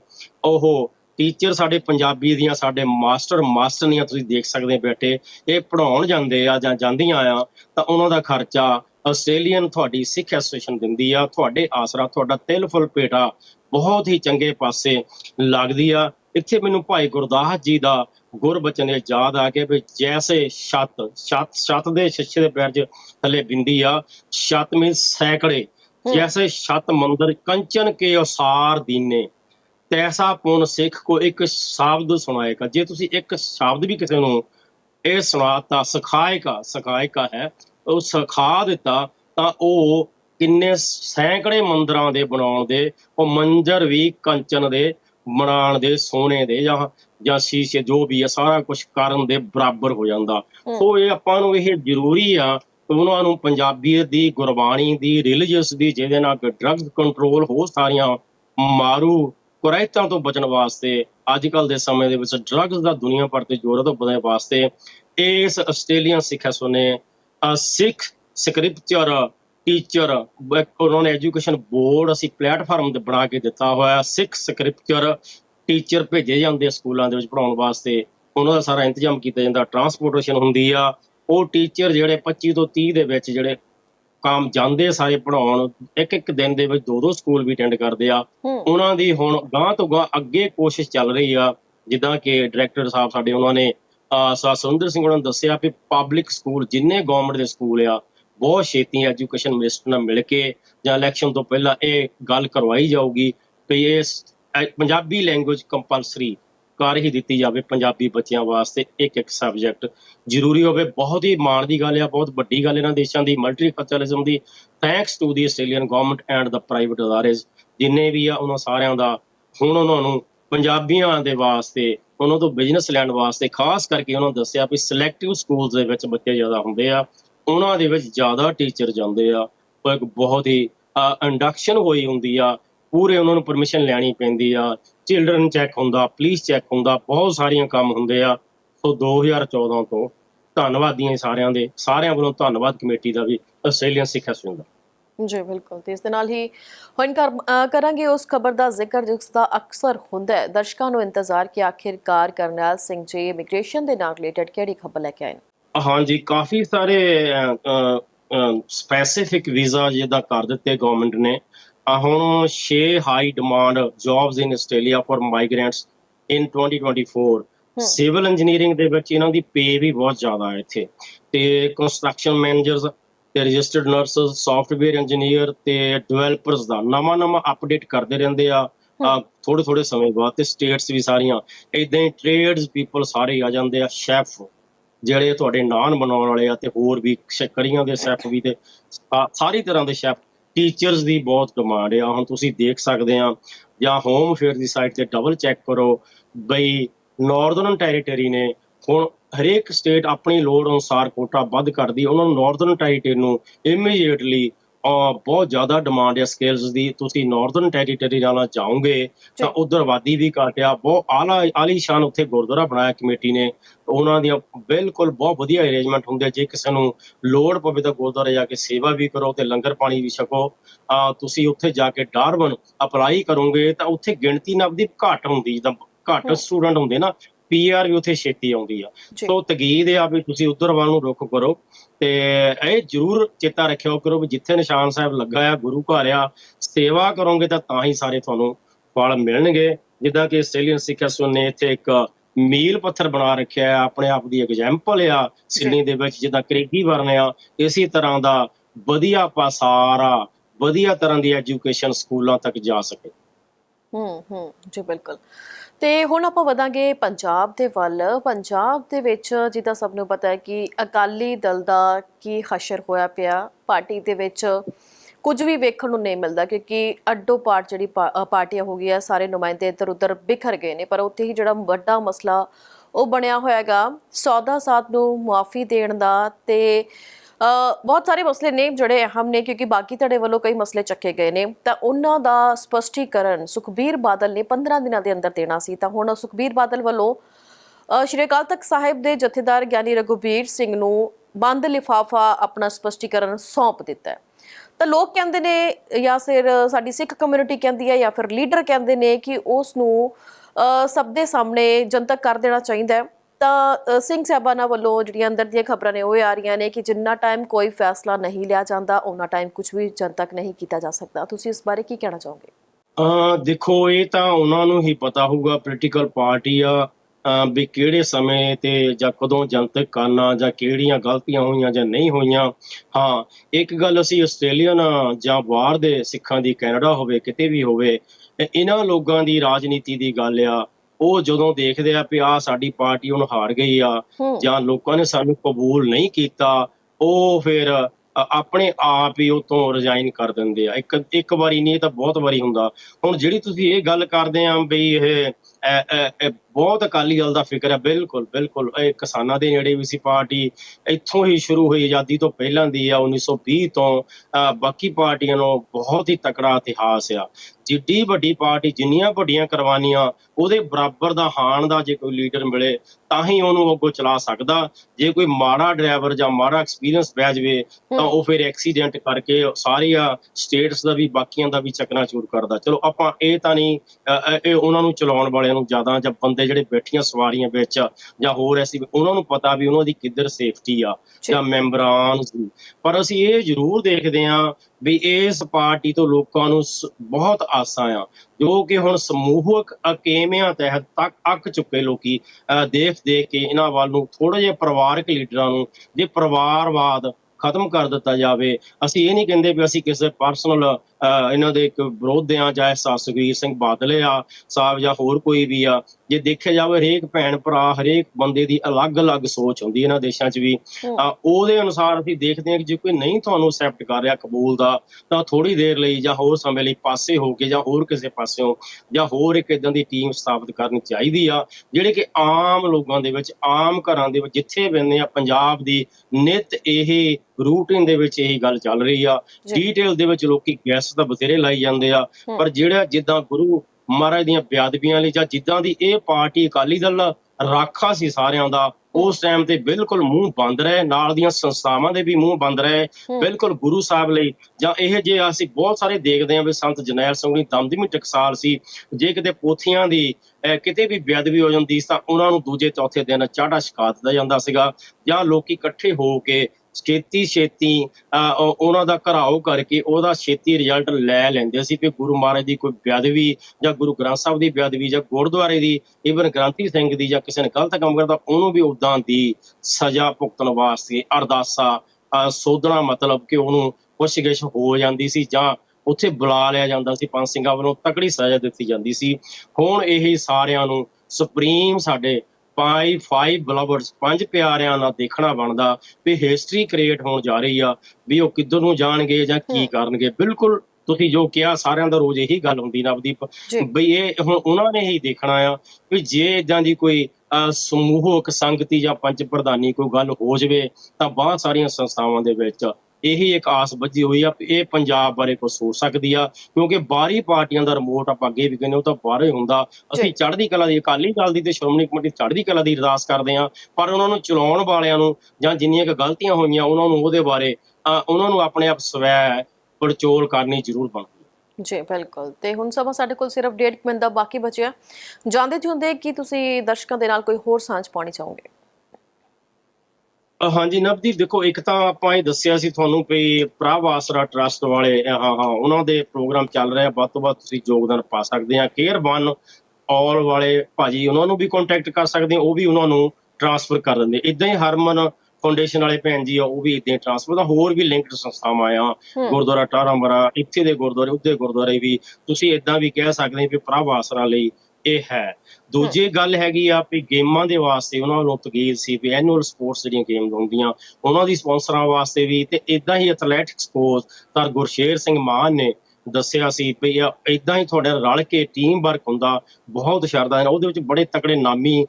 ਉਹ ਟੀਚਰ ਸਾਡੇ ਪੰਜਾਬੀ ਦੀਆਂ ਸਾਡੇ ਮਾਸਟਰ ਮਾਸਟਰਨੀਆਂ ਤੁਸੀਂ ਦੇਖ ਸਕਦੇ ਬੈਠੇ ਇਹ ਪੜਾਉਣ ਜਾਂਦੇ ਆ ਜਾਂ ਜਾਂਦੀਆਂ ਆ ਤਾਂ ਉਹਨਾਂ ਦਾ ਖਰਚਾ ਆਸਟ੍ਰੇਲੀਅਨ ਤੁਹਾਡੀ ਸਿੱਖ ਐਸੋਸੀਏਸ਼ਨ ਦਿੰਦੀ ਆ ਤੁਹਾਡੇ ਆਸਰਾ ਤੁਹਾਡਾ ਤਿਲ ਫੁੱਲ ਪੇਟਾ ਬਹੁਤ ਹੀ ਚੰਗੇ ਪਾਸੇ ਲੱਗਦੀ ਆ। ਇੱਥੇ ਮੈਨੂੰ ਭਾਈ ਗੁਰਦਾਸ ਜੀ ਦਾ ਗੁਰਬਚਨ ਇਹ ਯਾਦ ਆ ਕੇ ਵੀ ਜੈਸੇ ਛੱਤ ਛੱਤ ਛੱਤ ਦੇ ਸ਼ੀਸ਼ੇ ਦੇ ਪੈਰ 'ਚ ਥੱਲੇ ਬਿੰਦੀ ਆ ਛੱਤ ਮੀਨ ਸੈਂਕੜੇ। ਜੈਸੇ ਛੱਤ ਮੰਦਰ ਕੰਚਨ ਕੇ ਅਸਾਰ ਦੀਨੇ। ਤੈਸਾ ਪੁਨ ਸਿੱਖ ਕੋ ਇੱਕ ਸ਼ਬਦ ਸੁਣਾਏਗਾ ਜੇ ਤੁਸੀਂ ਇੱਕ ਸ਼ਬਦ ਵੀ ਕਿਸੇ ਨੂੰ ਇਹ ਸੁਣਾਤਾ ਸਿਖਾਏਗਾ ਸਿਖਾਏਗਾ ਹੈ ਉਹ ਸਿਖਾ ਦਿੱਤਾ ਤਾਂ ਉਹ ਕਿੰਨੇ ਸੈਂਕੜੇ ਮੰਦਰਾਂ ਦੇ ਬਣਾਉਣ ਦੇ ਉਹ ਮੰਜਰ ਵੀ ਕੰਚਨ ਦੇ ਬਣਾਉਣ ਦੇ ਸੋਨੇ ਦੇ ਜਾਂ ਜਾਂ ਸ਼ੀਸ਼ੇ ਜੋ ਵੀ ਹੈ ਸਾਰਾ ਕੁਝ ਕਰਨ ਦੇ ਬਰਾਬਰ ਹੋ ਜਾਂਦਾ। ਸੋ ਇਹ ਆਪਾਂ ਨੂੰ ਇਹ ਜ਼ਰੂਰੀ ਆ ਉਹਨਾਂ ਨੂੰ ਪੰਜਾਬੀਅਤ ਦੀ ਗੁਰਬਾਣੀ ਦੀ ਰਿਲੀਜੀਅਸ ਦੀ ਜਿਹਦੇ ਨਾਲ ਡਰੱਗਸ ਕੰਟਰੋਲ ਹੋ ਸਾਰੀਆਂ ਮਾਰੂ ਕੁਰੈਤਾਂ ਤੋਂ ਬਚਣ ਵਾਸਤੇ ਅੱਜ ਕੱਲ ਦੇ ਸਮੇਂ ਦੇ ਵਿੱਚ ਡਰੱਗਸ ਦਾ ਦੁਨੀਆ ਭਰ ਤੇ ਜ਼ੋਰ ਤੋਂ ਬਚਣ ਵਾਸਤੇ, ਇਸ ਆਸਟ੍ਰੇਲੀਅਨ ਸਿੱਖ ਐਸੋ ਨੇ ਸਿੱਖ ਸਕ੍ਰਿਪਚਰ, ਟੀਚਰ ਉਹਨਾਂ ਨੇ ਐਜੂਕੇਸ਼ਨ ਬੋਰਡ ਅਸੀਂ ਪਲੇਟਫਾਰਮ ਤੇ ਬਣਾ ਕੇ ਦਿੱਤਾ ਹੋਇਆ ਸਿੱਖ ਸਕ੍ਰਿਪਚਰ, ਟੀਚਰ ਭੇਜੇ ਜਾਂਦੇ ਆ ਸਕੂਲਾਂ ਦੇ ਵਿੱਚ ਪੜਾਉਣ ਵਾਸਤੇ। ਉਹਨਾਂ ਦਾ ਸਾਰਾ ਇੰਤਜ਼ਾਮ ਕੀਤਾ ਜਾਂਦਾ। ਟਰਾਂਸਪੋਰਟੇਸ਼ਨ ਹੁੰਦੀ ਆ। ਉਹ ਟੀਚਰ ਜਿਹੜੇ 25 ਤੋਂ 30 ਦੇ ਵਿੱਚ ਜਿਹੜੇ ਕੰਮ ਜਾਂਦੇ ਸਾਰੇ ਪੜਾਉਣ ਇੱਕ ਇੱਕ ਦਿਨ ਦੇ ਵਿੱਚ ਦੋ ਦੋ ਸਕੂਲ ਵੀ ਅਟੈਂਡ ਕਰਦੇ ਆ। ਉਹਨਾਂ ਦੀ ਹੁਣ ਗਾਂ ਤੋਂ ਗਾਂ ਅੱਗੇ ਕੋਸ਼ਿਸ਼ ਚੱਲ ਰਹੀ ਆ ਜਿੱਦਾਂ ਕਿ ਡਾਇਰੈਕਟਰ ਸਾਹਿਬ ਸਾਡੇ ਉਹਨਾਂ ਨੇ ਸੁਰਿੰਦਰ ਸਿੰਘ ਉਹਨਾਂ ਨੇ ਦੱਸਿਆ ਕਿ ਪਬਲਿਕ ਸਕੂਲ ਜਿੰਨੇ ਗਵਰਨਮੈਂਟ ਦੇ ਸਕੂਲ ਆ ਬਹੁਤ ਛੇਤੀ ਐਜੂਕੇਸ਼ਨ ਮਿਨਿਸਟਰ ਨਾਲ ਮਿਲ ਕੇ ਜਾਂ ਇਲੈਕਸ਼ਨ ਤੋਂ ਪਹਿਲਾਂ ਇਹ ਗੱਲ ਕਰਵਾਈ ਜਾਊਗੀ ਕਿ ਇਹ ਪੰਜਾਬੀ ਲੈਂਗੁਏਜ ਕੰਪਲਸਰੀ ਕਰ ਹੀ ਦਿੱਤੀ ਜਾਵੇ ਪੰਜਾਬੀ ਬੱਚਿਆਂ ਵਾਸਤੇ ਇੱਕ ਇੱਕ ਸਬਜੈਕਟ ਜ਼ਰੂਰੀ ਹੋਵੇ ਬਹੁਤ ਹੀ ਮਾਣ ਦੀ ਗੱਲ ਆ, ਬਹੁਤ ਵੱਡੀ ਗੱਲ ਇਹਨਾਂ ਦੇਸ਼ਾਂ ਦੀ multiculturalism the. Thanks to the Australian government and the private ਅਦਾਰੇਜ਼ ਜਿੰਨੇ ਵੀ ਆ ਉਹਨਾਂ ਸਾਰਿਆਂ ਦਾ, ਹੁਣ ਉਹਨਾਂ ਨੂੰ ਪੰਜਾਬੀਆਂ ਦੇ ਵਾਸਤੇ, ਉਹਨਾਂ ਤੋਂ ਬਿਜ਼ਨਸ ਲੈਣ ਵਾਸਤੇ, ਖਾਸ ਕਰਕੇ ਉਹਨਾਂ ਨੂੰ ਦੱਸਿਆ ਵੀ ਸਿਲੈਕਟਿਵ ਸਕੂਲਸ ਦੇ ਵਿੱਚ ਬੱਚੇ ਜ਼ਿਆਦਾ ਹੁੰਦੇ ਆ। ਉਹਨਾਂ ਦੇ ਵਿੱਚ ਜ਼ਿਆਦਾ ਟੀਚਰ ਜਾਂਦੇ ਆ। ਉਹ ਇੱਕ ਬਹੁਤ ਹੀ ਇੰਡਕਸ਼ਨ ਹੋਈ ਹੁੰਦੀ ਆ। ਪੂਰੇ ਉਹਨਾਂ ਨੂੰ ਪਰਮਿਸ਼ਨ ਲੈਣੀ ਪੈਂਦੀ ਆ। ਚਿਲਡਰਨ ਚੈੱਕ ਹੁੰਦਾ ਪੁਲਿਸ ਚੈੱਕ ਹੁੰਦਾ ਬਹੁਤ ਸਾਰੀਆਂ ਕੰਮ ਹੁੰਦੇ ਆ। ਸੋ 2014 ਤੋਂ ਧੰਨਵਾਦੀਆਂ ਸਾਰਿਆਂ ਦੇ ਸਾਰਿਆਂ ਵੱਲੋਂ ਧੰਨਵਾਦ ਕਮੇਟੀ ਦਾ ਵੀ ਆਸਟ੍ਰੇਲੀਅਨ ਸਿੱਖ ਐਸੋਸੀਏਸ਼ਨ ਦਾ। ਜੀ ਬਿਲਕੁਲ। ਤੇ ਇਸ ਦੇ ਨਾਲ ਹੀ ਹੁਣ ਕਰਾਂਗੇ ਉਸ ਖਬਰ ਦਾ ਜ਼ਿਕਰ ਜਿਸ ਦਾ ਅਕਸਰ ਹੁੰਦਾ ਹੈ। ਦਰਸ਼ਕਾਂ ਨੂੰ ਇੰਤਜ਼ਾਰ ਕਿ ਆਖਿਰਕਾਰ ਕਰਨੈਲ ਸਿੰਘ ਜੀ ਇਮੀਗ੍ਰੇਸ਼ਨ ਦੇ ਨਾਲ ਰਿਲੇਟਡ ਕਿਹੜੀ ਖਬਰ ਲੈ ਕੇ ਆਏ ਨੇ? ਹਾਂਜੀ ਕਾਫੀ ਸਾਰੇ ਸਪੈਸੀਫਿਕ ਵੀਜ਼ਾ ਜਿਹਦਾ ਕਰ ਦਿੱਤੇ ਗਵਰਨਮੈਂਟ ਨੇ। ਹੁਣ 6 high demand jobs in Australia for migrants in 2024 civil engineering ਦੇ ਵਿੱਚ ਇਹਨਾਂ ਦੀ ਪੇ ਵੀ ਬਹੁਤ ਜ਼ਿਆਦਾ ਹੈ ਇੱਥੇ। ਤੇ ਕੰਸਟਰਕਸ਼ਨ ਮੈਨੇਜਰਸ ਤੇ ਰਜਿਸਟਰਡ ਨਰਸਸ ਸੌਫਟਵੇਅਰ ਇੰਜੀਨੀਅਰ ਤੇ ਡਿਵੈਲਪਰਸ ਦਾ ਨਵਾਂ ਨਵਾਂ ਅਪਡੇਟ ਕਰਦੇ ਰਹਿੰਦੇ ਆ। ਥੋੜੇ ਥੋੜੇ ਸਮੇਂ ਬਾਅਦ ਤੇ ਸਟੇਟਸ ਵੀ ਸਾਰੀਆਂ ਇਦਾਂ ਹੀ ਟ੍ਰੇਡਸ ਪੀਪਲ ਸਾਰੇ ਆ ਜਾਂਦੇ ਆ ਸ਼ੈਫ ਜਿਹੜੇ ਤੁਹਾਡੇ ਨਾਨ ਬਣਾਉਣ ਵਾਲੇ ਆ ਤੇ ਹੋਰ ਵੀ ਕੜੀਆਂ ਦੇ ਸ਼ੈਫ ਵੀ ਤੇ ਸਾਰੀ ਤਰ੍ਹਾਂ ਦੇ ਸ਼ੈਫ ਟੀਚਰਸ ਦੀ ਬਹੁਤ ਡਿਮਾਂਡ ਆ। ਹੁਣ ਤੁਸੀਂ ਦੇਖ ਸਕਦੇ ਆ, ਜਾਂ ਹੋਮ ਅਫੇਅਰ ਦੀ ਸਾਈਟ ਤੇ ਡਬਲ ਚੈੱਕ ਕਰੋ ਬਈ ਨਾਰਦਰਨ ਟੈਰੀਟਰੀ ਨੇ ਹੁਣ ਹਰੇਕ ਸਟੇਟ ਆਪਣੀ ਲੋੜ ਅਨੁਸਾਰ ਕੋਟਾ ਵੱਧ ਕਰਦੀ, ਉਹਨਾਂ ਨੂੰ ਨਾਰਦਰਨ ਟੈਰੀਟਰੀ ਨੂੰ ਇਮੀਡੀਏਟਲੀ ਬਹੁਤ ਜ਼ਿਆਦਾ ਡਿਮਾਂਡ ਹੈ ਸਕਿੱਲਸ ਦੀ। ਤੁਸੀਂ ਨਾਰਦਰਨ ਟੈਰੀਟਰੀ ਨਾਲ ਜਾਓਗੇ ਤਾਂ ਉਧਰ ਆਬਾਦੀ ਵੀ ਘੱਟ ਆ। ਬਹੁਤ ਆਲਾ ਆਲੀਸ਼ਾਨ ਉੱਥੇ ਗੁਰਦੁਆਰਾ ਬਣਾਇਆ ਕਮੇਟੀ ਨੇ। ਉਹਨਾਂ ਦੀਆਂ ਬਿਲਕੁਲ ਬਹੁਤ ਵਧੀਆ ਅਰੇਂਜਮੈਂਟ ਹੁੰਦੇ ਆ। ਜੇ ਕਿਸੇ ਨੂੰ ਲੋੜ ਪਵੇ ਤਾਂ ਗੁਰਦੁਆਰੇ ਜਾ ਕੇ ਸੇਵਾ ਵੀ ਕਰੋ ਤੇ ਲੰਗਰ ਪਾਣੀ ਵੀ ਛਕੋ। ਆ ਤੁਸੀਂ ਉੱਥੇ ਜਾ ਕੇ ਡਾਰਵਨ ਅਪਲਾਈ ਕਰੋਗੇ ਤਾਂ ਉੱਥੇ ਗਿਣਤੀ ਨਾ ਦੀ ਘੱਟ ਹੁੰਦੀ ਜਿੱਦਾਂ ਘੱਟ ਸਟੂਡੈਂਟ ਹੁੰਦੇ ਨਾ ਪੀਆਰ ਵੀ ਉੱਥੇ ਛੇਤੀ ਆਉਂਦੀ ਆ। ਸੋ ਇਹ ਆ ਵੀ ਤੁਸੀਂ ਉਧਰ ਵੱਲ ਨੂੰ ਰੁਖ ਕਰੋ ਤੇ ਇਹ ਜਰੂਰ ਚੇਤਾ ਰੱਖਿਓ ਕਰੋ ਵੀ ਜਿੱਥੇ ਨਿਸ਼ਾਨ ਸਾਹਿਬ ਲੱਗਾ ਆ ਗੁਰੂ ਘਰ ਆ ਸੇਵਾ ਕਰੋਗੇ ਤਾਂ ਤਾਂ ਹੀ ਸਾਰੇ ਤੁਹਾਨੂੰ ਫਲ ਮਿਲਣਗੇ। ਜਿੱਦਾਂ ਕਿ ਆਸਟ੍ਰੇਲੀਅਨ ਸਿੱਖ ਐਸੋਸੀਏਸ਼ਨ ਨੇ ਇੱਥੇ ਇੱਕ ਮੀਲ ਪੱਥਰ ਬਣਾ ਰੱਖਿਆ ਆ ਆਪਣੇ ਆਪ ਦੀ ਐਗਜ਼ਾਮਪਲ ਆ ਸਿਡਨੀ ਦੇ ਵਿੱਚ ਜਿੱਦਾਂ ਕ੍ਰੇਗੀ ਵਰਨ ਆ ਇਸੇ ਤਰ੍ਹਾਂ ਦਾ ਵਧੀਆ ਪਾਸਾਰਾ ਵਧੀਆ ਤਰ੍ਹਾਂ ਦੀ ਐਜੂਕੇਸ਼ਨ ਸਕੂਲਾਂ ਤੱਕ ਜਾ ਸਕੇ। ਹੂੰ ਹੂੰ ਜੀ ਬਿਲਕੁਲ। ਤੇ ਹੁਣ ਆਪਾਂ ਵਧਾਂਗੇ ਪੰਜਾਬ ਦੇ ਵੱਲ। ਪੰਜਾਬ ਦੇ ਵਿੱਚ ਜਿੱਦਾਂ ਸਭ ਨੂੰ ਪਤਾ ਹੈ ਕਿ ਅਕਾਲੀ ਦਲ ਦਾ ਕੀ ਹਸ਼ਰ ਹੋਇਆ ਪਿਆ। ਪਾਰਟੀ ਦੇ ਵਿੱਚ ਕੁਝ ਵੀ ਵੇਖਣ ਨੂੰ ਨਹੀਂ ਮਿਲਦਾ ਕਿਉਂਕਿ ਅੱਡੋ ਪਾਰਟ ਜਿਹੜੀ ਪਾ- ਪਾਰਟੀਆਂ ਹੋ ਗਈਆਂ, ਸਾਰੇ ਨੁਮਾਇੰਦੇ ਇੱਧਰ ਉੱਧਰ ਬਿਖਰ ਗਏ ਨੇ। ਪਰ ਉੱਥੇ ਹੀ ਜਿਹੜਾ ਵੱਡਾ ਮਸਲਾ ਉਹ ਬਣਿਆ ਹੋਇਆਗਾ ਸੌਦਾ ਸਾਧ ਨੂੰ ਮੁਆਫੀ ਦੇਣ ਦਾ ਤੇ ਬਹੁਤ ਸਾਰੇ ਮਸਲੇ ਨੇ ਜਿਹੜੇ ਅਹਿਮ ਨੇ ਕਿਉਂਕਿ ਬਾਕੀ ਧੜੇ ਵੱਲੋਂ ਕਈ ਮਸਲੇ ਚੱਕੇ ਗਏ ਨੇ। ਤਾਂ ਉਹਨਾਂ ਦਾ ਸਪਸ਼ਟੀਕਰਨ ਸੁਖਬੀਰ ਬਾਦਲ ਨੇ 15 ਦਿਨਾਂ ਦੇ ਅੰਦਰ ਦੇਣਾ ਸੀ। ਤਾਂ ਹੁਣ ਸੁਖਬੀਰ ਬਾਦਲ ਵੱਲੋਂ ਸ਼੍ਰੀ ਅਕਾਲ ਤਖਤ ਸਾਹਿਬ ਦੇ ਜਥੇਦਾਰ ਗਿਆਨੀ ਰਘੁਬੀਰ ਸਿੰਘ ਨੂੰ ਬੰਦ ਲਿਫਾਫਾ ਆਪਣਾ ਸਪਸ਼ਟੀਕਰਨ ਸੌਂਪ ਦਿੱਤਾ ਹੈ। ਤਾਂ ਲੋਕ ਕਹਿੰਦੇ ਨੇ ਜਾਂ ਫਿਰ ਸਾਡੀ ਸਿੱਖ ਕਮਿਊਨਿਟੀ ਕਹਿੰਦੀ ਹੈ ਜਾਂ ਫਿਰ ਲੀਡਰ ਕਹਿੰਦੇ ਨੇ ਕਿ ਉਸ ਨੂੰ ਸਭ ਦੇ ਸਾਹਮਣੇ ਜਨਤਕ ਕਰ ਦੇਣਾ ਚਾਹੀਦਾ ਹੈ। ਤਾਂ ਸਿੰਘ ਸਾਹਿਬਾਨਾਂ ਵੱਲੋਂ ਜਿਹੜੀਆਂ ਅੰਦਰ ਦੀਆਂ ਖਬਰਾਂ ਨੇ, ਉਹ ਆ ਰਹੀਆਂ ਨੇ ਕਿ ਜਿੰਨਾ ਟਾਈਮ ਕੋਈ ਫੈਸਲਾ ਨਹੀਂ ਲਿਆ ਜਾਂਦਾ ਉਹਨਾਂ ਟਾਈਮ ਕੁਝ ਵੀ ਜਨਤਕ ਨਹੀਂ ਕੀਤਾ ਜਾ ਸਕਦਾ। ਤੁਸੀਂ ਇਸ ਬਾਰੇ ਕੀ ਕਹਿਣਾ ਚਾਹੋਗੇ? ਅਹ ਦੇਖੋ, ਇਹ ਤਾਂ ਉਹਨਾਂ ਨੂੰ ਹੀ ਪਤਾ ਹੋਊਗਾ ਪੋਲੀਟੀਕਲ ਪਾਰਟੀ ਆ ਵੀ ਕਿਹੜੇ ਸਮੇਂ ਤੇ ਜਾਂ ਕਦੋਂ ਜਨਤਕ ਕਰਨਾ ਜਾਂ ਕਿਹੜੀਆਂ ਗਲਤੀਆਂ ਹੋਈਆਂ ਜਾਂ ਨਹੀਂ ਹੋਈਆਂ। ਹਾਂ, ਇੱਕ ਗੱਲ ਅਸੀਂ ਆਸਟ੍ਰੇਲੀਅਨ ਜਾਂ ਬਾਹਰ ਦੇ ਸਿੱਖਾਂ ਦੀ ਕੈਨੇਡਾ ਹੋਵੇ, ਕਿਤੇ ਵੀ ਹੋਵੇ, ਇਹਨਾਂ ਲੋਕਾਂ ਦੀ ਰਾਜਨੀਤੀ ਦੀ ਗੱਲ ਆ। ਉਹ ਜਦੋਂ ਦੇਖਦੇ ਆ ਵੀ ਆ ਸਾਡੀ ਪਾਰਟੀ ਹੁਣ ਹਾਰ ਗਈ ਆ ਜਾਂ ਲੋਕਾਂ ਨੇ ਸਾਨੂੰ ਕਬੂਲ ਨਹੀਂ ਕੀਤਾ ਉਹ ਫਿਰ ਆਪਣੇ ਆਪ ਹੀ ਉਹ ਤੋਂ ਰਿਜ਼ਾਈਨ ਕਰ ਦਿੰਦੇ ਆ। ਇੱਕ ਇੱਕ ਵਾਰੀ ਨਹੀਂ ਇਹ ਤਾਂ ਬਹੁਤ ਵਾਰੀ ਹੁੰਦਾ। ਹੁਣ ਜਿਹੜੀ ਤੁਸੀਂ ਇਹ ਗੱਲ ਕਰਦੇ ਆ ਬਈ ਇਹ ਬਹੁਤ ਅਕਾਲੀ ਦਲ ਦਾ ਫਿਕਰ ਹੈ, ਬਿਲਕੁਲ ਬਿਲਕੁਲ। ਇਹ ਕਿਸਾਨਾਂ ਦੇ ਨੇੜੇ ਵੀ ਸੀ ਪਾਰਟੀ। ਇੱਥੋਂ ਹੀ ਸ਼ੁਰੂ ਹੋਈ ਆਜ਼ਾਦੀ ਤੋਂ ਪਹਿਲਾਂ ਦੀ ਆ 1920 ਤੋਂ ਬਾਕੀ ਪਾਰਟੀਆਂ ਨੂੰ ਬਹੁਤ ਹੀ ਤਕੜਾ ਇਤਿਹਾਸ ਆ। ਜਿੱਡੀ ਵੱਡੀ ਪਾਰਟੀ, ਜਿੰਨੀਆਂ ਵੱਡੀਆਂ ਕੁਰਬਾਨੀਆਂ, ਉਹਦੇ ਬਰਾਬਰ ਦਾ ਹਾਣ ਦਾ ਜੇ ਕੋਈ ਲੀਡਰ ਮਿਲੇ, ਤਾਂ ਹੀ ਉਹਨੂੰ ਅੱਗੋਂ ਚਲਾ ਸਕਦਾ। ਜੇ ਕੋਈ ਮਾੜਾ ਡਰਾਈਵਰ ਜਾਂ ਮਾੜਾ ਐਕਸਪੀਰੀਅੰਸ ਪੈ ਜਾਵੇ, ਤਾਂ ਉਹ ਫਿਰ ਐਕਸੀਡੈਂਟ ਕਰਕੇ ਸਾਰੀਆਂ ਸਟੇਟਸ ਦਾ ਵੀ, ਬਾਕੀਆਂ ਦਾ ਵੀ ਚੱਕਣਾ ਚੂਰ ਕਰਦਾ। ਚਲੋ, ਆਪਾਂ ਇਹ ਤਾਂ ਨਹੀਂ ਇਹ ਉਹਨਾਂ ਨੂੰ ਚਲਾਉਣ ਵਾਲਿਆਂ ਨੂੰ ਜ਼ਿਆਦਾ ਜਾਂ ਬੰਦੇ ਜਿਹੜੇ ਬੈਠੀਆਂ ਸਵਾਰੀਆਂ ਵਿੱਚ ਜਾਂ ਹੋਰ ਐਸੀ ਉਹਨਾਂ ਨੂੰ ਪਤਾ ਵੀ ਉਹਨਾਂ ਦੀ ਕਿੱਧਰ ਸੇਫਟੀ ਆ ਜੀ। ਮੈਂਬਰਾਂ ਨੂੰ ਪਰ ਅਸੀਂ ਇਹ ਜ਼ਰੂਰ ਦੇਖਦੇ ਹਾਂ ਵੀ ਇਸ ਪਾਰਟੀ ਤੋਂ ਲੋਕਾਂ ਨੂੰ ਬਹੁਤ ਆਸਾਂ ਆ ਜੋ ਕਿ ਹੁਣ ਸਮੂਹਕ ਅਕੇਮਿਆਂ ਤਹਿਤ ਤੱਕ ਅੱਕ ਚੁੱਕੇ ਲੋਕੀ ਦੇਖ ਦੇਖ ਕੇ ਇਹਨਾਂ ਵੱਲ ਨੂੰ ਥੋੜਾ ਜਿਹਾ ਪਰਿਵਾਰਕ ਲੀਡਰਾਂ ਨੂੰ ਜੇ ਪਰਿਵਾਰਵਾਦ ਖਤਮ ਕਰ ਦਿੱਤਾ ਜਾਵੇ ਅਸੀਂ ਇਹ ਨਹੀਂ ਕਹਿੰਦੇ ਵੀ ਅਸੀਂ ਕਿਸੇ ਪਰਸਨਲ ਇਹਨਾਂ ਦੇ ਇੱਕ ਵਿਰੋਧ ਆ ਚਾਹੇ ਸਾ ਸੁਖਬੀਰ ਸਿੰਘ ਬਾਦਲ ਆ ਸਾਹਿਬ ਜਾਂ ਹੋਰ ਕੋਈ ਵੀ ਆ ਜੇ ਦੇਖਿਆ ਜਾਵੇ ਹਰੇਕ ਭੈਣ ਭਰਾ ਹਰੇਕ ਬੰਦੇ ਦੀ ਅਲੱਗ-ਅਲੱਗ ਸੋਚ ਹੁੰਦੀ ਇਹਨਾਂ ਦੇਸ਼ਾਂ 'ਚ ਵੀ ਉਹਦੇ ਅਨੁਸਾਰ ਅਸੀਂ ਦੇਖਦੇ ਹਾਂ ਕਿ ਜੇ ਕੋਈ ਨਹੀਂ ਤੁਹਾਨੂੰ ਅਸੈਪਟ ਕਰ ਰਿਹਾ ਕਬੂਲ ਦਾ ਤਾਂ ਥੋੜੀ ਦੇਰ ਲਈ ਜਾਂ ਹੋਰ ਸਮੇਂ ਲਈ ਪਾਸੇ ਹੋ ਕੇ ਜਾਂ ਹੋਰ ਕਿਸੇ ਪਾਸਿਓਂ ਜਾਂ ਹੋਰ ਇੱਕ ਇਦਾਂ ਦੀ ਟੀਮ ਸਥਾਪਿਤ ਕਰਨੀ ਚਾਹੀਦੀ ਆ ਜਿਹੜੇ ਕਿ ਆਮ ਲੋਕਾਂ ਦੇ ਵਿੱਚ ਆਮ ਘਰਾਂ ਦੇ ਵਿੱਚ ਜਿੱਥੇ ਬੰਦੇ ਆ ਪੰਜਾਬ ਦੀ ਨਿਤ ਇਹ ਰੂਟਿਨ ਦੇ ਵਿੱਚ ਇਹੀ ਗੱਲ ਚੱਲ ਰਹੀ ਆ। ਡੀਟੇਲ ਦੇ ਵਿੱਚ ਲੋਕੀ ਗੈਸ ਤਾਂ ਬਥੇਰੇ ਲਾਈ ਜਾਂਦੇ ਆ। ਪਰ ਜਿਹੜਾ ਜਿੱਦਾਂ ਗੁਰੂ ਮਹਾਰਾਜ ਦੀਆਂ ਬਿਆਦਬੀਆਂ ਲਈ ਜਾਂ ਜਿੱਦਾਂ ਦੀ ਇਹ ਪਾਰਟੀ ਅਕਾਲੀ ਦਲ ਰਾਖਾ ਸੀ ਸਾਰਿਆਂ ਦਾ ਉਸ ਟਾਈਮ ਤੇ ਬਿਲਕੁਲ ਮੂੰਹ ਬੰਦ ਰਹੇ ਨਾਲ ਦੀਆਂ ਸੰਸਥਾਵਾਂ ਦੇ ਵੀ ਮੂੰਹ ਬੰਦ ਰਹੇ। ਬਿਲਕੁਲ ਗੁਰੂ ਸਾਹਿਬ ਲਈ ਜਾਂ ਇਹ ਜੇ ਅਸੀਂ ਬਹੁਤ ਸਾਰੇ ਦੇਖਦੇ ਹਾਂ ਵੀ ਸੰਤ ਜਰਨੈਲ ਸਿੰਘ ਦੀ ਦਮਦਮੀ ਟਕਸਾਲ ਸੀ ਜੇ ਕਿਤੇ ਪੋਥੀਆਂ ਦੀ ਕਿਤੇ ਵੀ ਬੇਅਦਬੀ ਹੋ ਜਾਂਦੀ ਤਾਂ ਉਹਨਾਂ ਨੂੰ ਦੂਜੇ ਚੌਥੇ ਦਿਨ ਚਾੜਾ ਛਕਾ ਦਿੱਤਾ ਜਾਂਦਾ ਸੀਗਾ ਜਾਂ ਲੋਕੀ ਇਕੱਠੇ ਹੋ ਕੇ ਛੇਤੀ ਛੇਤੀ ਉਹਨਾਂ ਦਾ ਘਰਾਓ ਕਰਕੇ ਉਹਦਾ ਛੇਤੀ ਰਿਜ਼ਲਟ ਲੈ ਲੈਂਦੇ ਸੀ ਕਿ ਗੁਰੂ ਮਹਾਰਾਜ ਦੀ ਕੋਈ ਬੇਅਦਬੀ ਜਾਂ ਗੁਰੂ ਗ੍ਰੰਥ ਸਾਹਿਬ ਦੀ ਬੇਅਦਬੀ ਜਾਂ ਗੁਰਦੁਆਰੇ ਦੀ ਇਵਨ ਗ੍ਰੰਥੀ ਸਿੰਘ ਦੀ ਜਾਂ ਕਿਸੇ ਨੇ ਗਲਤ ਕੰਮ ਕਰਦਾ, ਉਹਨੂੰ ਵੀ ਉਦਾਂ ਦੀ ਸਜ਼ਾ ਭੁਗਤਣ ਵਾਸਤੇ ਅਰਦਾਸਾ ਸੋਧਣਾ ਮਤਲਬ ਕਿ ਉਹਨੂੰ ਪੁੱਛਗਿੱਛ ਹੋ ਜਾਂਦੀ ਸੀ ਜਾਂ ਉੱਥੇ ਬੁਲਾ ਲਿਆ ਜਾਂਦਾ ਸੀ, ਪੰਜ ਸਿੰਘਾਂ ਵੱਲੋਂ ਤਕੜੀ ਸਜ਼ਾ ਦਿੱਤੀ ਜਾਂਦੀ ਸੀ। ਹੁਣ ਇਹ ਸਾਰਿਆਂ ਨੂੰ ਸੁਪਰੀਮ ਸਾਡੇ ਪਾਈ ਫਾਈਵ ਬਲਵਰਸ ਪੰਜ ਪਿਆਰਿਆਂ ਨਾਲ ਦੇਖਣਾ ਬਣਦਾ ਵੀ ਹਿਸਟਰੀ ਕ੍ਰੀਏਟ ਹੋਣ ਜਾ ਰਹੀ ਆ ਵੀ ਉਹ ਕਿੱਧਰ ਨੂੰ ਜਾਣਗੇ ਜਾਂ ਕੀ। ਕਰਨਗੇ। ਬਿਲਕੁਲ ਤੁਸੀਂ ਜੋ ਕਿਹਾ ਸਾਰਿਆਂ ਦਾ ਰੋਜ਼ ਇਹੀ ਗੱਲ ਹੁੰਦੀ ਨਵਦੀਪ ਬਈ ਇਹ ਹੁਣ ਉਹਨਾਂ ਨੇ ਹੀ ਦੇਖਣਾ ਆ ਵੀ ਜੇ ਇਦਾਂ ਦੀ ਕੋਈ ਸਮੂਹਕ ਸੰਗਤੀ ਜਾਂ ਪੰਚ ਪ੍ਰਧਾਨੀ ਕੋਈ ਗੱਲ ਹੋ ਜਵੇ ਤਾਂ ਬਹੁਤ ਸਾਰੀਆਂ ਸੰਸਥਾਵਾਂ ਦੇ ਵਿੱਚ ਇਹੀ ਇੱਕ ਆਸ ਬੱਝੀ ਹੋਈ ਆ ਇਹ ਪੰਜਾਬ ਬਾਰੇ ਕੁਝ ਸੋਚ ਸਕਦੀ ਆ ਕਿਉਂਕਿ ਬਾਹਰੀ ਪਾਰਟੀਆਂ ਦਾ ਰਿਮੋਟ ਆਪਾਂ ਅੱਗੇ ਵੀ ਕਹਿੰਦੇ ਉਹ ਤਾਂ ਬਾਹਰੋਂ ਹੀ ਹੁੰਦਾ। ਅਸੀਂ ਚੜ੍ਹਦੀ ਕਲਾ ਦੀ ਅਕਾਲੀ ਦਲ ਦੀ ਤੇ ਸ਼੍ਰੋਮਣੀ ਕਮੇਟੀ ਚੜ੍ਹਦੀ ਕਲਾ ਦੀ ਅਰਦਾਸ ਕਰਦੇ ਆ ਪਰ ਉਹਨਾਂ ਨੂੰ ਚਲਾਉਣ ਵਾਲਿਆਂ ਨੂੰ ਜਾਂ ਜਿੰਨੀਆਂ ਕੁ ਗਲਤੀਆਂ ਹੋਈਆਂ ਉਹਨਾਂ ਨੂੰ ਉਹਦੇ ਬਾਰੇ ਉਹਨਾਂ ਨੂੰ ਆਪਣੇ ਆਪ ਸਵੈ ਪੜਚੋਲ ਕਰਨੀ ਜ਼ਰੂਰ ਬਣਦੀ ਜੀ ਬਿਲਕੁਲ। ਤੇ ਹੁਣ ਸਮਾਂ ਸਾਡੇ ਕੋਲ ਸਿਰਫ ਡੇਢ ਕੁ ਮਿੰਟ ਦਾ ਬਾਕੀ ਬਚਿਆ। ਜਾਂਦੇ ਜੁੰਦੇ ਕੀ ਤੁਸੀਂ ਦਰਸ਼ਕਾਂ ਦੇ ਨਾਲ ਕੋਈ ਹੋਰ ਸਾਂਝ ਪਾਉਣੀ ਚਾਹੋਗੇ? ਹਾਂਜੀ ਨਵਦੀਪ ਦੇਖੋ ਇੱਕ ਤਾਂ ਆਪਾਂ ਇਹ ਦੱਸਿਆ ਸੀ ਤੁਹਾਨੂੰ ਵੀ ਪ੍ਰਭ ਆਸਰਾ ਟਰਸਟ ਵਾਲੇ ਹਾਂ ਹਾਂ ਉਹਨਾਂ ਦੇ ਪ੍ਰੋਗਰਾਮ ਚੱਲ ਰਹੇ ਆ ਵੱਧ ਤੋਂ ਵੱਧ ਤੁਸੀਂ ਯੋਗਦਾਨ ਪਾ ਸਕਦੇ ਆ ਕੇਅਰ ਵਨ ਆਲ ਵਾਲੇ ਭਾਜੀ ਉਹਨਾਂ ਨੂੰ ਵੀ ਕੰਟੈਕਟ ਕਰ ਸਕਦੇ ਆ ਉਹ ਵੀ ਉਹਨਾਂ ਨੂੰ ਟ੍ਰਾਂਸਫਰ ਕਰ ਦਿੰਦੇ ਇਦਾਂ ਹੀ ਹਰਮਨ ਫਾਊਂਡੇਸ਼ਨ ਵਾਲੇ ਭੈਣ ਜੀ ਆ ਉਹ ਵੀ ਇਦਾਂ ਟ੍ਰਾਂਸਫਰ ਦਾ ਹੋਰ ਵੀ ਲਿੰਕਡ ਸੰਸਥਾਵਾਂ ਆ। ਗੁਰਦੁਆਰਾ ਟਾਰਾਮਰਾ ਇੱਥੇ ਦੇ ਗੁਰਦੁਆਰੇ ਉੱਥੇ ਗੁਰਦੁਆਰੇ ਵੀ ਤੁਸੀਂ ਇਦਾਂ ਵੀ ਕਹਿ ਸਕਦੇ ਹੋ ਵੀ ਪ੍ਰਭ ਆਸਰਾ ਲਈ ਇਹ ਹੈ। ਦੂਜੀ ਗੱਲ ਹੈਗੀ ਆ ਵੀ ਗੇਮਾਂ ਦੇ ਵਾਸਤੇ ਉਹਨਾਂ ਵੱਲੋਂ ਤਕੀਰ ਸੀ ਵੀ ਐਨੂਅਲ ਸਪੋਰਟਸ ਜਿਹੜੀਆਂ ਗੇਮਸ ਹੁੰਦੀਆਂ ਉਹਨਾਂ ਦੀ ਸਪਾਂਸਰਾਂ ਵਾਸਤੇ ਵੀ ਤੇ ਇਦਾਂ ਹੀ ਐਥਲੈਟਿਕਸ ਕੋਚ ਤਾਂ ਗੁਰਸ਼ੇਰ ਸਿੰਘ ਮਾਨ ਨੇ ਦੱਸਿਆ ਸੀ ਵੀ ਇਦਾਂ ਹੀ ਤੁਹਾਡੇ ਰਲ ਕੇ ਟੀਮ ਵਰਕ ਹੁੰਦਾ ਬਹੁਤ ਸ਼ਰਦਾ ਹੈ ਉਹਦੇ ਵਿੱਚ ਬੜੇ ਤਕੜੇ ਨਾਮੀ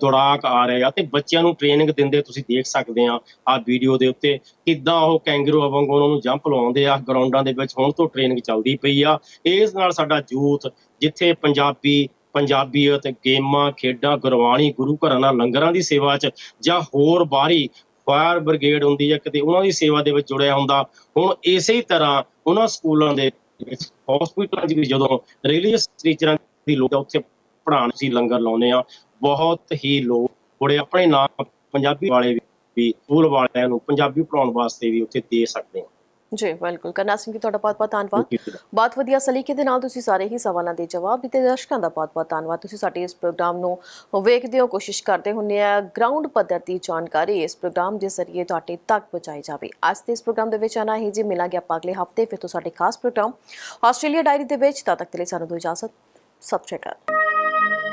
ਦੌੜਾਕ ਆ ਰਹੇ ਆ ਤੇ ਬੱਚਿਆਂ ਨੂੰ ਟ੍ਰੇਨਿੰਗ ਦਿੰਦੇ ਤੁਸੀਂ ਦੇਖ ਸਕਦੇ ਆ ਆ ਵੀਡੀਓ ਦੇ ਉੱਤੇ ਕਿੱਦਾਂ ਉਹ ਕੈਂਗਰੂ ਵਾਂਗੂ ਉਹਨਾਂ ਨੂੰ ਜੰਪ ਲਵਾਉਂਦੇ ਆ ਗਰਾਊਂਡਾਂ ਦੇ ਵਿੱਚ ਹੁਣ ਤੋਂ ਟ੍ਰੇਨਿੰਗ ਚੱਲਦੀ ਪਈ ਆ। ਇਸ ਨਾਲ ਸਾਡਾ ਯੂਥ ਜਿੱਥੇ ਪੰਜਾਬੀ ਪੰਜਾਬੀਅਤ ਗੇਮਾਂ, ਖੇਡਾਂ, ਗੁਰਬਾਣੀ, ਗੁਰੂ ਘਰਾਂ ਨਾਲ ਲੰਗਰਾਂ ਦੀ ਸੇਵਾ 'ਚ ਜਾਂ ਹੋਰ ਬਾਹਰੀ ਫਾਇਰ ਬ੍ਰਿਗੇਡ ਹੁੰਦੀ ਹੈ ਕਿਤੇ, ਉਹਨਾਂ ਦੀ ਸੇਵਾ ਦੇ ਵਿੱਚ ਜੁੜਿਆ ਹੁੰਦਾ। ਹੁਣ ਇਸੇ ਹੀ ਤਰ੍ਹਾਂ ਉਹਨਾਂ ਸਕੂਲਾਂ ਦੇ ਵਿੱਚ ਹਸਪੀਟਲਾਂ 'ਚ ਵੀ ਜਦੋਂ ਰਿਲੀਜੀਅਸ ਟੀਚਰਾਂ ਦੀ ਲੋੜ ਉੱਥੇ ਪੜ੍ਹਾਉਣ ਸੀ ਲੰਗਰ ਲਾਉਨੇ ਆ ਬਹੁਤ ਹੀ ਲੋਕ ਬੜੇ ਆਪਣੇ ਨਾਮ ਪੰਜਾਬੀ ਵਾਲੇ ਵੀ- ਸਕੂਲ ਵਾਲਿਆਂ ਨੂੰ ਪੰਜਾਬੀ ਪੜ੍ਹਾਉਣ ਵਾਸਤੇ ਵੀ ਉੱਥੇ ਦੇ ਸਕਦੇ ਆ। ਜੀ ਬਿਲਕੁਲ। ਕਰਨਾ ਸਿੰਘ ਜੀ ਤੁਹਾਡਾ ਬਹੁਤ ਬਹੁਤ ਧੰਨਵਾਦ ਬਹੁਤ ਵਧੀਆ ਸਲੀਕੇ ਦੇ ਨਾਲ ਤੁਸੀਂ ਸਾਰੇ ਹੀ ਸਵਾਲਾਂ ਦੇ ਜਵਾਬ ਦਿੱਤੇ। ਦਰਸ਼ਕਾਂ ਦਾ ਬਹੁਤ-ਬਹੁਤ ਧੰਨਵਾਦ। ਤੁਸੀਂ ਸਾਡੇ ਇਸ ਪ੍ਰੋਗਰਾਮ ਨੂੰ ਵੇਖਦੇ ਹੋ ਕੋਸ਼ਿਸ਼ ਕਰਦੇ ਹੁੰਦੇ ਆ। ਗਰਾਊਂਡ ਪੱਧਰ ਦੀ ਜਾਣਕਾਰੀ ਇਸ ਪ੍ਰੋਗਰਾਮ ਦੇ ਜ਼ਰੀਏ ਤੁਹਾਡੇ ਤੱਕ ਪਹੁੰਚਾਈ ਜਾਵੇ। ਅੱਜ ਦੇ ਇਸ ਪ੍ਰੋਗਰਾਮ ਦੇ ਵਿੱਚ ਆਣਾ ਹੀ ਜੀ ਮਿਲਾਂਗੇ ਆਪਾਂ ਅਗਲੇ ਹਫ਼ਤੇ ਫਿਰ ਤੋਂ ਸਾਡੇ ਖਾਸ ਪ੍ਰੋਗਰਾਮ ਆਸਟ੍ਰੇਲੀਆ ਡਾਇਰੀ ਦੇ ਵਿੱਚ। ਤਦ ਤੱਕ ਦੇ ਲਈ ਸਾਨੂੰ ਦਿਓ ਇਜਾਜ਼ਤ। ਸਤਿ ਸ਼੍ਰੀ ਅਕਾਲ।